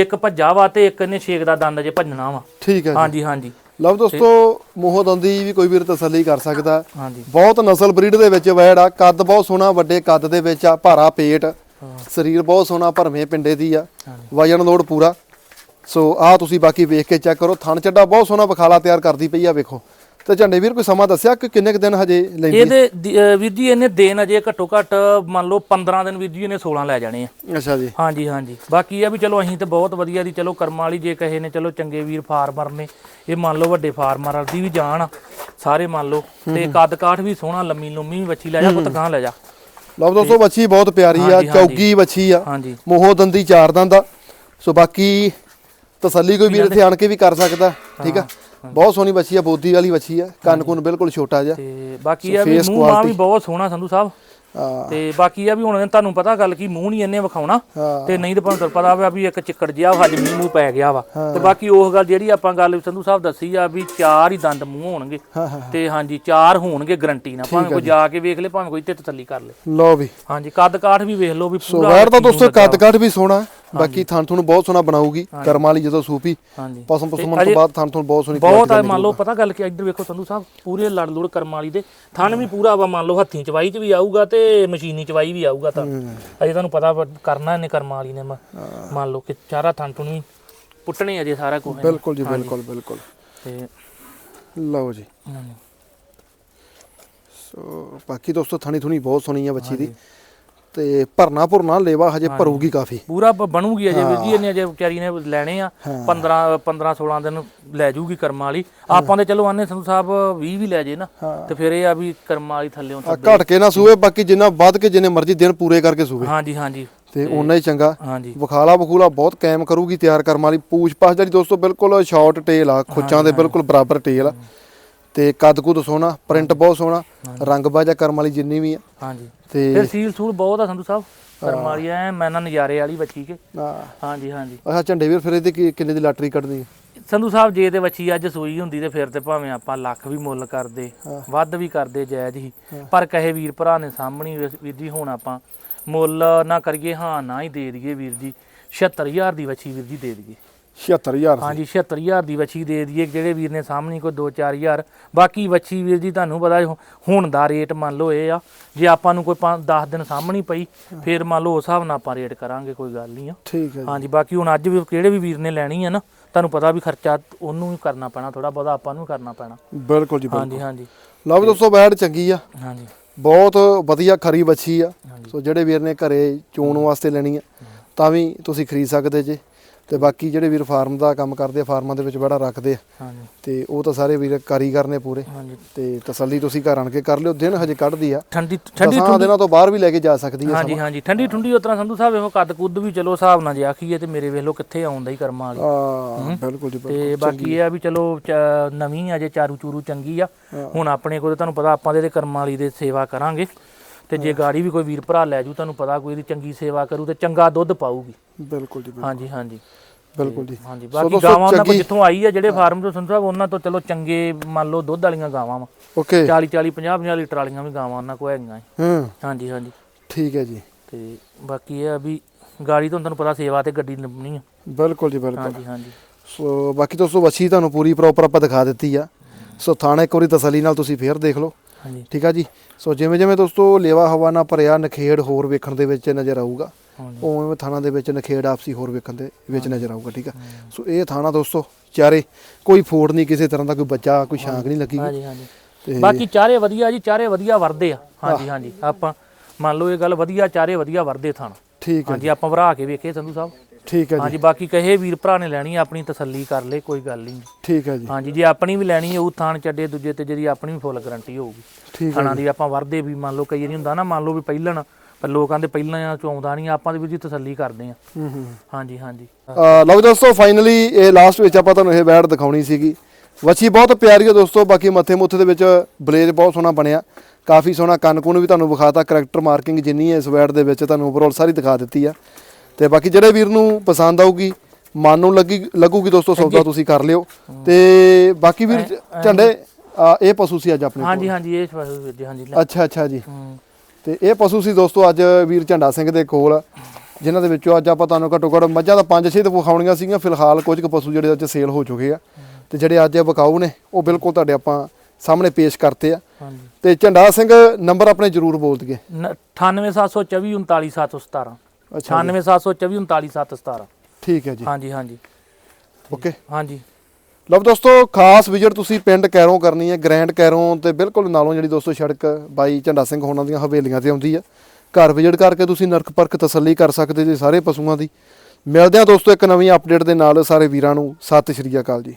S2: ਇੱਕ ਭੱਜਾ ਵਾ ਤੇ ਇੱਕ ਇਹਨੇ ਛੇਕ ਦਾ ਦੰਦ ਅਜੇ ਭੰਨਣਾ ਵਾ।
S1: ਠੀਕ ਆ ਜੀ।
S2: ਹਾਂਜੀ ਹਾਂਜੀ।
S1: ਲਓ ਦੋਸਤੋ ਮੋਹ ਦੰਦੀ ਵੀ ਕੋਈ ਵੀਰ ਤਸੱਲੀ ਕਰ ਸਕਦਾ।
S2: ਹਾਂਜੀ।
S1: ਬਹੁਤ ਨਸਲ ਬਰੀਡ ਦੇ ਵਿੱਚ ਵੈੜ ਆ ਕੱਦ ਬਹੁਤ ਸੋਹਣਾ ਵੱਡੇ ਕੱਦ ਦੇ ਵਿੱਚ ਆ ਭਾਰਾ ਪੇਟ। ਸਰੀਰ ਬਹੁਤ ਸੋਹਣਾ ਭਰਵੇਂ ਪਿੰਡੇ ਦੀ ਆ। ਵਜਨ ਲੋਡ ਪੂਰਾ। ਸੋ ਆ ਤੁਸੀਂ ਬਾਕੀ ਵੇਖ ਕੇ ਚੈੱਕ ਕਰੋ। ਥਣ ਚੱਡਾ ਬਹੁਤ ਸੋਹਣਾ ਬਖਾਲਾ ਤਿਆਰ ਕਰਦੀ ਪਈ ਆ ਵੇਖੋ। ਤੇ ਝੰਡੇ ਵੀਰ ਕੋਈ ਸਮਾਂ ਦੱਸਿਆ ਕਿ ਕਿੰਨੇ ਕੁ ਦਿਨ ਹਜੇ ਲੈਂਦੀ?
S2: ਇਹਦੇ ਦੀ- ਅਹ ਵੀਰ ਜੀ ਇਹਨੇ ਦੇਣ ਅਜੇ ਘੱਟੋ ਘੱਟ ਮੰਨ ਲਓ 15 ਦਿਨ ਵੀਰ ਜੀ ਇਹਨੇ 16 ਲੈ ਜਾਣੇ ਆ।
S1: ਅੱਛਾ ਜੀ।
S2: ਹਾਂਜੀ ਹਾਂਜੀ। ਬਾਕੀ ਇਹ ਵੀ ਚਲੋ ਅਸੀਂ ਤੇ ਬਹੁਤ ਵਧੀਆ ਦੀ ਚਲੋ ਕਰਮਾਂ ਵਾਲੀ ਜੇ ਕਹੇ ਨੇ ਚਲੋ ਚੰਗੇ ਵੀਰ ਫਾਰਮਰ ਨੇ ਇਹ ਮੰਨ ਲਓ ਵੱਡੇ ਫਾਰਮਰ ਦੀ ਵੀ ਜਾਣ ਆ ਸਾਰੇ ਮੰਨ ਲਓ। ਤੇ ਕੱਦ ਕਾਠ ਵੀ ਸੋਹਣਾ ਲੰਮੀ ਲੰਮੀ ਵੱਛੀ ਲੈ ਜਾ ਪੁੱਤ ਗਾਂ ਲੈ ਜਾ।
S1: ਲਓ ਦੋਸਤੋ ਬੱਚੀ ਬਹੁਤ ਪਿਆਰੀ ਆ
S2: ਹਾਂਜੀ,
S1: ਚੌਗੀ ਬੱਚੀ ਆ।
S2: ਹਾਂਜੀ।
S1: ਮੋਹ ਦੰਦੀ ਚਾਰ ਦੰਦ ਆ। ਸੋ ਬਾਕੀ ਤਸੱਲੀ ਕੋਈ ਵੀਰ ਇੱਥੇ ਆਣ ਕੇ ਵੀ ਕਰ ਸਕਦਾ ਠੀਕ ਆ? ਬਹੁਤ ਸੋਹਣੀ ਬੱਚੀ ਆ ਬੋਦੀ ਵਾਲੀ ਬੱਚੀ ਆ ਕੰਨ ਕੁੰਨ ਬਿਲਕੁਲ ਛੋਟਾ ਜਿਹਾ।
S2: ਤੇ ਬਾਕੀ ਇਹ ਵੀ ਮੂੰਹ ਮਾਂ ਵੀ। ਬਹੁਤ ਸੋਹਣਾ ਸੰਧੂ ਸਾਹਿਬ। ਤੇ ਬਾਕੀ ਇਹ ਵੀ ਹੁਣ ਤੁਹਾਨੂੰ ਪਤਾ ਗੱਲ ਕੀ ਮੂੰਹ ਨਹੀਂ ਇਹਨੇ ਵਿਖਾਉਣਾ। ਤੇ ਨਹੀਂ ਤਾਂ ਤੁਹਾਨੂੰ ਪਤਾ ਵਾ ਵੀ ਇੱਕ ਚਿੱਕੜ ਜਿਹਾ ਅੱਜ ਮੀਂਹ ਪੈ ਗਿਆ ਵਾ। ਤੇ ਬਾਕੀ ਉਹ ਗੱਲ ਜਿਹੜੀ ਆਪਾਂ ਗੱਲ ਸੰਧੂ ਸਾਹਿਬ ਦੱਸੀ ਆ ਵੀ ਚਾਰ ਹੀ ਦੰਦ ਮੂੰਹ ਹੋਣਗੇ। ਤੇ ਹਾਂਜੀ ਚਾਰ ਹੋਣਗੇ ਗਰੰਟੀ ਨਾਲ। ਭਾਵੇਂ ਕੋਈ ਜਾ। ਕੇ ਵੇਖ ਲੇ ਭਾਵੇਂ ਕੋਈ ਤੇ ਤਸੱਲੀ ਕਰ ਲੇ।
S1: ਲਓ ਵੀ।
S2: ਹਾਂਜੀ ਕੱਦ ਕਾਠ ਵੀ ਵੇਖ ਲਓ ਵੀ ਪੂਰਾ
S1: ਵੈਰ ਤਾਂ ਦੋਸਤੋ ਕੱਦ ਕੱਟ ਵੀ ਸੋਹਣਾ। ਬਾਕੀ ਥਣ ਤੁਹਾਨੂੰ ਬਹੁਤ ਸੋਹਣਾ ਬਣਾਊਗੀ ਕਰਮ ਵਾਲੀ ਜਦੋਂ ਸੂਪੀ। ਪਸਮ ਪਸਮਨ ਤੋਂ ਬਾਅਦ ਥਣ ਤੁਹਾਨੂੰ ਬਹੁਤ ਸੋਹਣੀ
S2: ਬਹੁਤ ਆ ਮੰਨ ਲਓ ਪਤਾ ਗੱਲ ਕਿ ਇੱਧਰ ਵੇਖੋ ਸੰਧੂ ਸਾਹਿਬ ਪੂਰੇ ਲੜ ਲੁੜ ਕਰਮ ਵਾਲੀ ਦੇ। ਥਣ ਵੀ ਪੂਰਾ ਵਾ ਮੰਨ ਲਓ ਹੱਥੀਂ ਚਵਾਈ ਚ ਵੀ ਆਊਗਾ ਤੇ ਮਸ਼ੀਨੀ ਚਵਾਈ ਵੀ ਆਊਗਾ ਤਾਂ। ਅਜੇ ਤੁਹਾਨੂੰ ਪਤਾ ਕਰਨਾ ਇਹਨੇ ਕਰਮ ਵਾਲੀ ਨੇ ਮੰਨ ਲਓ ਕਿ ਚਾਰਾ ਥਣ ਟੁਣ ਵੀ ਪੁੱਟਣੇ ਅਜੇ ਸਾਰਾ ਕੁਝ
S1: ਬਿਲਕੁਲ ਜੀ ਬਿਲਕੁਲ ਬਿਲਕੁਲ।
S2: ਤੇ
S1: ਲਓ ਜੀ। ਸੋ ਬਾਕੀ ਦੋਸਤੋ ਥਣੀ ਥੁਣੀ ਬਹੁਤ ਸੋਹਣੀ ਆ ਬੱਚੀ ਦੀ। ਤੇ ਭਰਨਾ ਭੁਰਨਾ ਲੇਵਾ ਹਜੇ ਭਰੂਗੀ ਕਾਫੀ।
S2: ਪੂਰਾ ਬ- ਬਣੂਗੀ ਅਜੇ ਵੀਰ ਜੀ ਇਹਨੇ ਅਜੇ ਵਿਚਾਰੀ ਨੇ ਲੈਣੇ ਆ। 15 15 16 ਦਿਨ ਲੈ ਜੂਗੀ ਕਰਮਾਂ ਵਾਲੀ। ਆਪਾਂ ਦੇ ਚਲੋ ਆਨੇ ਸੰਧੂ ਸਾਹਿਬ 20 ਵੀ ਲੈ ਜੇ ਨਾ ਤੇ ਫਿਰ ਇਹ ਆ ਵੀ ਕਰਮਾਂ ਵਾਲੀ ਥੱਲੇੋਂ
S1: ਆ ਘਟ ਕੇ ਨਾ ਸੂਵੇ ਬਾਕੀ ਜਿੰਨਾ ਵੱਧ ਕੇ ਜਿੰਨੇ ਮਰਜ਼ੀ ਦਿਨ ਪੂਰੇ ਕਰਕੇ ਸੂਵੇ
S2: ਹਾਂਜੀ ਹਾਂਜੀ।
S1: ਤੇ ਓਨਾ ਹੀ ਚੰਗਾ।
S2: ਹਾਂਜੀ।
S1: ਬਖਾਲਾ ਬਖੂਲਾ ਬਹੁਤ ਕਾਇਮ ਕਰੂਗੀ ਤਿਆਰ ਕਰਮ ਵਾਲੀ। ਪੂਛ ਪਾਛ ਜਿਹੜੀ ਦੋਸਤੋ ਬਿਲਕੁਲ ਸ਼ਾਰਟ ਟੇਲ ਆ ਖੁੱਚਾਂ ਦੇ ਬਿਲਕੁਲ ਬਰਾਬਰ ਟੇਲ ਆ। ਤੇ ਕੱਦ ਕੁਦ ਸੋਹਣਾ ਪ੍ਰਿੰਟ ਬਹੁਤ ਸੋਹਣਾ ਰੰਗ ਬਾਜਾ ਕਰਮ ਵਾਲੀ ਜਿੰਨੀ ਵੀ ਆ।
S2: ਹਾਂਜੀ।
S1: ਤੇ
S2: ਫਿਰ ਸੀਲ ਸੂਲ ਬਹੁਤ ਆ ਸੰਧੂ ਸਾਹਿਬ ਕਰਮਾਂ ਵਾਲੀ ਐ ਮੈਂ ਨਾ ਨਜ਼ਾਰੇ ਵਾਲੀ ਬੱਚੀ ਕੇ। ਹਾਂਜੀ ਹਾਂਜੀ।
S1: ਅੱਛਾ ਝੰਡੇ ਵੀਰ ਫਿਰ ਇਹਦੇ ਕਿੰਨੇ ਦੀ ਲਾਟਰੀ ਕੱਢਣੀ ਹੈ
S2: ਸੰਧੂ ਸਾਹਿਬ ਜੇ ਤੇ ਬੱਚੀ ਅੱਜ ਸੂਈ ਹੁੰਦੀ ਤੇ ਫਿਰ ਤੇ ਭਾਵੇਂ ਆਪਾਂ ਲੱਖ ਵੀ ਮੁੱਲ ਕਰਦੇ ਵੱਧ ਵੀ ਕਰਦੇ ਜਾਇਜ਼ ਹੀ। ਪਰ ਕਹੇ ਵੀਰ ਭਰਾ ਨੇ ਸਾਹਮਣੀ ਵੀਰ ਜੀ ਹੁਣ ਆਪਾਂ ਮੁੱਲ ਨਾ ਕਰੀਏ ਹਾਂ ਨਾ ਹੀ ਦੇ ਦਈਏ ਵੀਰ ਜੀ। 76000 ਦੀ ਬੱਚੀ ਵੀਰ ਜੀ ਦੇ ਦਈਏ।
S1: 76000
S2: ਹਾਂਜੀ 76000 ਦੀ ਵੱਛੀ ਦੇ ਦਈਏ ਜਿਹੜੇ ਵੀਰ ਨੇ ਸਾਹਮਣੀ ਕੋਈ 2-4000 ਬਾਕੀ ਵੱਛੀ ਵੀਰ ਜੀ ਤੁਹਾਨੂੰ ਪਤਾ ਹੁ- ਹੁਣ ਦਾ ਰੇਟ ਮੰਨ ਲਓ ਇਹ ਆ ਜੇ ਆਪਾਂ ਨੂੰ ਕੋਈ 10 ਦਿਨ ਸਾਹਮਣੀ ਪਈ ਫਿਰ ਮੰਨ ਲਓ ਉਸ ਹਿਸਾਬ ਨਾਲ ਆਪਾਂ ਰੇਟ ਕਰਾਂਗੇ ਕੋਈ ਗੱਲ ਨਹੀਂ ਆ।
S1: ਠੀਕ ਹੈ
S2: ਹਾਂਜੀ ਬਾਕੀ ਹੁਣ ਅੱਜ ਵੀ ਕਿਹੜੇ ਵੀ ਵੀਰ ਨੇ ਲੈਣੀ ਆ ਨਾ ਤੁਹਾਨੂੰ ਪਤਾ ਵੀ ਖਰਚਾ ਉਹਨੂੰ ਵੀ ਕਰਨਾ ਪੈਣਾ ਥੋੜਾ ਬਹੁਤਾ ਆਪਾਂ ਨੂੰ ਕਰਨਾ ਪੈਣਾ।
S1: ਬਿਲਕੁਲ ਜੀ
S2: ਹਾਂਜੀ ਹਾਂਜੀ।
S1: ਲਓ ਦੋਸਤੋ ਬੈੜ ਚੰਗੀ ਆ।
S2: ਹਾਂਜੀ।
S1: ਬਹੁਤ ਵਧੀਆ ਖਰੀ ਬੱਚੀ ਆ। ਸੋ ਜਿਹੜੇ ਵੀਰ ਨੇ ਘਰੇ ਚੋਣ ਵਾਸਤੇ ਲੈਣੀ ਆ ਤਾਂ ਵੀ ਤੁਸੀਂ ਖਰੀਦ ਸਕਦੇ ਜੇ। ਤੇ ਬਾਕੀ ਜਿਹੜੇ ਵੀਰ ਫਾਰਮ ਦਾ ਕੰਮ ਕਰਦੇ ਆ ਫਾਰਮਾਂ ਦੇ ਵਿੱਚ ਬੜਾ ਰੱਖਦੇ ਆ।
S2: ਹਾਂਜੀ।
S1: ਤੇ ਉਹ ਤਾਂ ਸਾਰੇ ਵੀਰ ਕਾਰੀਗਰ ਨੇ ਪੂਰੇ।
S2: ਹਾਂਜੀ।
S1: ਤੇ ਤਸੱਲੀ ਤੁਸੀਂ ਘਰ ਆਣ ਕੇ ਕਰ ਲਿਓ ਦਿਨ ਹਜੇ ਕੱਢਦੀ ਆ।
S2: ਠੰਡੀ ਠੰਡੀ
S1: ਦਸਾਂ ਦਿਨਾਂ ਤੋਂ ਬਾਹਰ ਵੀ ਲੈ ਕੇ ਜਾ ਸਕਦੀ ਆ
S2: ਹਾਂਜੀ ਹਾਂਜੀ। ਠੰਡੀ ਠੰਡੀ ਉਤਰਾ ਸੰਧੂ ਸਾਹਿਬ ਇਹੋ ਕੱਦ ਕੁੱਦ ਵੀ ਚਲੋ ਹਿਸਾਬ ਨਾਲ ਜੇ ਆਖੀਏ ਤੇ ਮੇਰੇ ਵੇਖ ਲਓ ਕਿੱਥੇ ਆਉਂਦਾ ਹੀ ਕਰਮਾਂ ਵਾਲੀ
S1: ਆ ਬਿਲਕੁਲ ਜੀ
S2: ਤੇ ਬਾਕੀ ਇਹ ਆ ਵੀ ਚਲੋ ਨਵੀਂ ਅਜੇ ਚਾਰੂ ਚੂਰੂ ਚੰਗੀ ਆ। ਹੁਣ ਆਪਣੇ ਕੋਲ ਤੁਹਾਨੂੰ ਪਤਾ ਆਪਾਂ ਦੇ ਕਰਮਾਂ ਵਾਲੀ ਦੇ ਸੇਵਾ ਕਰਾਂਗੇ। ਤੇ ਜੇ ਗਾੜੀ ਵੀ ਕੋਈ ਵੀਰ ਭਰਾ ਲੈ ਜੂ ਤੁਹਾਨੂੰ ਪਤਾ ਕੋਈ ਇਹਦੀ ਚੰਗੀ ਸੇਵਾ ਕਰੂ ਤੇ ਚੰਗਾ ਦੁੱਧ ਪਾਊਗੀ।
S1: ਬਿਲਕੁਲ ਜੀ ਬਿਲਕੁਲ।
S2: ਹਾਂਜੀ ਹਾਂਜੀ।
S1: ਬਿਲਕੁਲ ਜੀ।
S2: ਹਾਂਜੀ ਬਾਕੀ
S1: ਦੋਸਤੋ
S2: ਗਾਵਾਂ ਉਹਨਾਂ ਕੋਲ
S1: ਚੰਗੀ-
S2: ਜਿੱਥੋਂ ਆਈ ਆ ਜਿਹੜੇ ਫਾਰਮ ਤੋਂ ਸੰਧੂ ਸਾਹਿਬ ਉਹਨਾਂ ਤੋਂ ਚਲੋ ਚੰਗੇ ਮੰਨ ਲਓ ਦੁੱਧ ਵਾਲੀਆਂ ਗਾਵਾਂ ਵਾ।
S1: ਓਕੇ।
S2: 40 40 50 50 ਲੀਟਰ ਵਾਲੀਆਂ ਵੀ ਗਾਵਾਂ ਉਹਨਾਂ ਕੋਲ ਹੈਗੀਆਂ। ਏ।
S1: ਹਾਂ।
S2: ਹਾਂਜੀ ਹਾਂਜੀ।
S1: ਠੀਕ ਹੈ ਜੀ।
S2: ਤੇ ਬਾਕੀ ਇਹ ਆ ਵੀ ਗਾੜੀ ਤੋਂ ਤੁਹਾਨੂੰ ਪਤਾ ਸੇਵਾ ਤੇ ਗੱਡੀ ਲੱਭਣੀ ਆ।
S1: ਬਿਲਕੁਲ ਜੀ ਬਿਲਕੁਲ।
S2: ਹਾਂਜੀ ਹਾਂਜੀ।
S1: ਸੋ ਬਾਕੀ ਦੋਸਤੋ ਵੱਛੀ ਤੁਹਾਨੂੰ ਪੂਰੀ ਪ੍ਰੋਪਰ ਆਪਾਂ ਦਿਖਾ ਦਿੱਤੀ ਆ। ਸੋ ਥਾਣਾ ਇੱਕ ਵਾਰੀ ਤਸੱਲੀ ਨਾਲ ਤੁਸੀਂ ਫੇਰ ਦੇਖ ਲਓ।
S2: ਹਾਂਜੀ।
S1: ਠੀਕ ਆ ਜੀ? ਸੋ ਜਿਵੇਂ ਜਿਵੇਂ ਦੋਸਤੋ ਲੇਵਾ ਹਵਾ ਨਾਲ ਭਰਿਆ ਨਖੇੜ ਹੋਰ ਵੇਖਣ ਦੇ ਵਿੱਚ ਨਜ਼ਰ ਆਊਗਾ।
S2: ਹਾਂਜੀ।
S1: ਉਵੇਂ ਥਾਣਾ ਦੇ ਵਿੱਚ ਨਖੇੜ ਆਪਸੀ ਹੋਰ ਵੇਖਣ ਦੇ ਵਿੱਚ ਨਜ਼ਰ ਆਊਗਾ ਠੀਕ ਆ? ਸੋ ਇਹ ਥਾਣਾ ਦੋਸਤੋ ਚਾਰੇ ਕੋਈ ਫੋੜ ਨਹੀਂ ਕਿਸੇ ਤਰ੍ਹਾਂ ਦਾ ਕੋਈ ਬੱਚਾ ਕੋਈ ਸ਼ਾਂਕ ਨਹੀਂ ਲੱਗੀ।
S2: ਹਾਂਜੀ ਹਾਂਜੀ। ਬਾਕੀ ਚਾਰੇ ਵਧੀਆ ਜੀ ਚਾਰੇ ਵਧੀਆ ਵਰਦੇ ਆ। ਹਾਂਜੀ ਹਾਂਜੀ। ਆਪਾਂ ਮੰਨ ਲਓ ਇਹ ਗੱਲ ਵਧੀਆ ਚਾਰੇ ਵਧੀਆ ਵਰਦੇ ਥਾਣ।
S1: ਠੀਕ ਹੈ
S2: ਹਾਂਜੀ ਆਪਾਂ ਵਰਾ ਕੇ ਵੇਖੇ ਸੰਧੂ ਸਾਹਿਬ।
S1: ਠੀਕ ਹੈ ਜੀ।
S2: ਹਾਂਜੀ ਬਾਕੀ ਕਹੇ ਵੀਰ ਭਰਾ ਨੇ ਲੈਣੀ ਆ, ਆਪਣੀ ਤਸੱਲੀ ਕਰ ਲੇ ਕੋਈ ਗੱਲ ਨਹੀਂ।
S1: ਠੀਕ ਹੈ ਜੀ।
S2: ਹਾਂਜੀ ਜੇ ਆਪਣੀ ਵੀ ਲੈਣੀ ਹੈ ਉਹ ਥਾਣ ਚੱਡੇ ਦੂਜੇ ਤੇ ਜਿਹੜੀ ਆਪਣੀ ਵੀ ਫੁੱਲ ਗਾਰੰਟੀ ਹੋਊਗੀ।
S1: ਠੀਕ ਹੈ
S2: ਥਾਣਾ ਦੀ ਆਪਾਂ ਵਰਦੇ ਵੀ ਮੰਨ ਲਓ ਕਈ ਨਹੀਂ ਹੁੰਦਾ ਨਾ ਮੰਨ ਲਓ ਵੀ ਪਹਿਲਣ ਪਰ ਲੋਕਾਂ ਦੇ ਪਹਿਲਾਂ ਚ ਆਉਂਦਾ ਨਹੀਂ ਆਪਾਂ ਦੇ ਵੀ ਜੀ ਤਸੱਲੀ ਕਰਦੇ ਆ।
S1: ਹੂੰ ਹੂੰ।
S2: ਹਾਂਜੀ ਹਾਂਜੀ।
S1: ਅ, ਲਓ ਦੋਸਤੋ ਫਾਈਨਲੀ ਇਹ ਲਾਸਟ ਵਿੱਚ ਆਪਾਂ ਤੁਹਾਨੂੰ ਇਹ ਬੈਡ ਦਿਖਾਉਣੀ ਸੀਗੀ। ਵੱਛੀ ਬਹੁਤ ਪਿਆਰੀ ਹੈ ਦੋਸਤੋ ਬਾਕੀ ਮੱਥੇ ਮੁੱਥੇ ਦੇ ਵਿੱਚ ਬਲੇਜ ਬਹੁਤ ਸੋਹਣਾ ਬਣਿਆ। ਕਾਫੀ ਸੋਹਣਾ ਕੰਨ ਕੁਨ ਵੀ ਤੁਹਾਨੂੰ ਵਿਖਾਤਾ ਕਰੈਕਟਰ ਮਾਰਕਿੰਗ ਜਿੰਨੀ ਹੈ ਇਸ ਬੈਡ ਦੇ ਵਿੱਚ ਤੁਹਾਨੂੰ ਓਵਰਆਲ ਸਾਰੀ ਦਿਖਾ ਦਿੱਤੀ ਆ। ਤੇ ਬਾਕੀ ਜਿਹੜੇ ਵੀਰ ਨੂੰ ਪਸੰਦ ਆਊਗੀ ਮਨ ਨੂੰ ਲੱਗੀ ਲੱਗੂਗੀ ਦੋਸਤੋ ਸੌਦਾ ਤੁਸੀਂ ਕਰ ਲਿਓ। ਤੇ ਬਾਕੀ ਵੀਰ ਝੰਡੇ ਇਹ ਪਸ਼ੂ ਸੀ ਅੱਜ ਆਪਣੇ ਕੋਲ?
S2: ਹਾਂਜੀ ਹਾਂਜੀ ਇਹ ਸਵਾਲ ਵੀਰ ਜੀ ਹਾਂਜੀ ਲੈ।
S1: ਅੱਛਾ ਅੱਛਾ ਜੀ। ਤੇ ਇਹ ਪਸ਼ੂ ਸੀ ਦੋਸਤੋ ਅੱਜ ਵੀਰ ਝੰਡਾ ਸਿੰਘ ਦੇ ਕੋਲ ਜਿਨ੍ਹਾਂ ਦੇ ਵਿੱਚੋਂ ਅੱਜ ਆਪਾਂ ਤੁਹਾਨੂੰ ਘੱਟੋ ਘੱਟ ਮੱਝਾਂ ਦਾ 5-6 ਤੇ ਵਿਖਾਉਣੀਆਂ ਸੀਗੀਆਂ ਫਿਲਹਾਲ ਕੁਝ ਕੁ ਪਸ਼ੂ ਜਿਹੜੇ ਅੱਜ ਸੇਲ ਹੋ ਚੁੱਕੇ ਆ। ਤੇ ਜਿਹੜੇ ਅੱਜ ਵਿਕਾਊ ਨੇ ਉਹ ਬਿਲਕੁਲ ਤੁਹਾਡੇ ਆਪਾਂ ਸਾਹਮਣੇ ਪੇਸ਼ ਕਰਤੇ ਆ। ਤੇ ਝੰਡਾ ਸਿੰਘ ਨੰਬਰ ਆਪਣੇ ਜ਼ਰੂਰ ਬੋਲ ਦਈਏ।
S2: ਨ- 98724 39717
S1: ਅੱਛਾ
S2: 98724 39717
S1: ਠੀਕ ਹੈ ਜੀ।
S2: ਹਾਂਜੀ ਹਾਂਜੀ।
S1: ਓਕੇ।
S2: ਹਾਂਜੀ।
S1: ਲਓ ਦੋਸਤੋ ਖਾਸ ਵਿਜ਼ਿਟ ਤੁਸੀਂ ਪਿੰਡ ਕੈਰੋਂ ਕਰਨੀ ਹੈ ਗ੍ਰੈਂਡ ਕੈਰੋਂ ਤੇ ਬਿਲਕੁਲ ਨਾਲੋਂ ਜਿਹੜੀ ਦੋਸਤੋ ਸੜਕ ਬਾਈ ਝੰਡਾ ਸਿੰਘ ਹੋਣਾ ਦੀਆਂ ਹਵੇਲੀਆਂ ਤੇ ਆਉਂਦੀ ਆ। ਘਰ ਵਿਜ਼ਿਟ ਕਰਕੇ ਤੁਸੀਂ ਨਰਕ ਪਰਖ ਤਸੱਲੀ ਕਰ ਸਕਦੇ ਜੀ ਸਾਰੇ ਪਸ਼ੂਆਂ ਦੀ। ਮਿਲਦੇ ਆ ਦੋਸਤੋ ਇੱਕ ਨਵੀਂ ਅਪਡੇਟ ਦੇ ਨਾਲ ਸਾਰੇ ਵੀਰਾਂ ਨੂੰ। ਸਤਿ ਸ਼੍ਰੀ ਅਕਾਲ ਜੀ।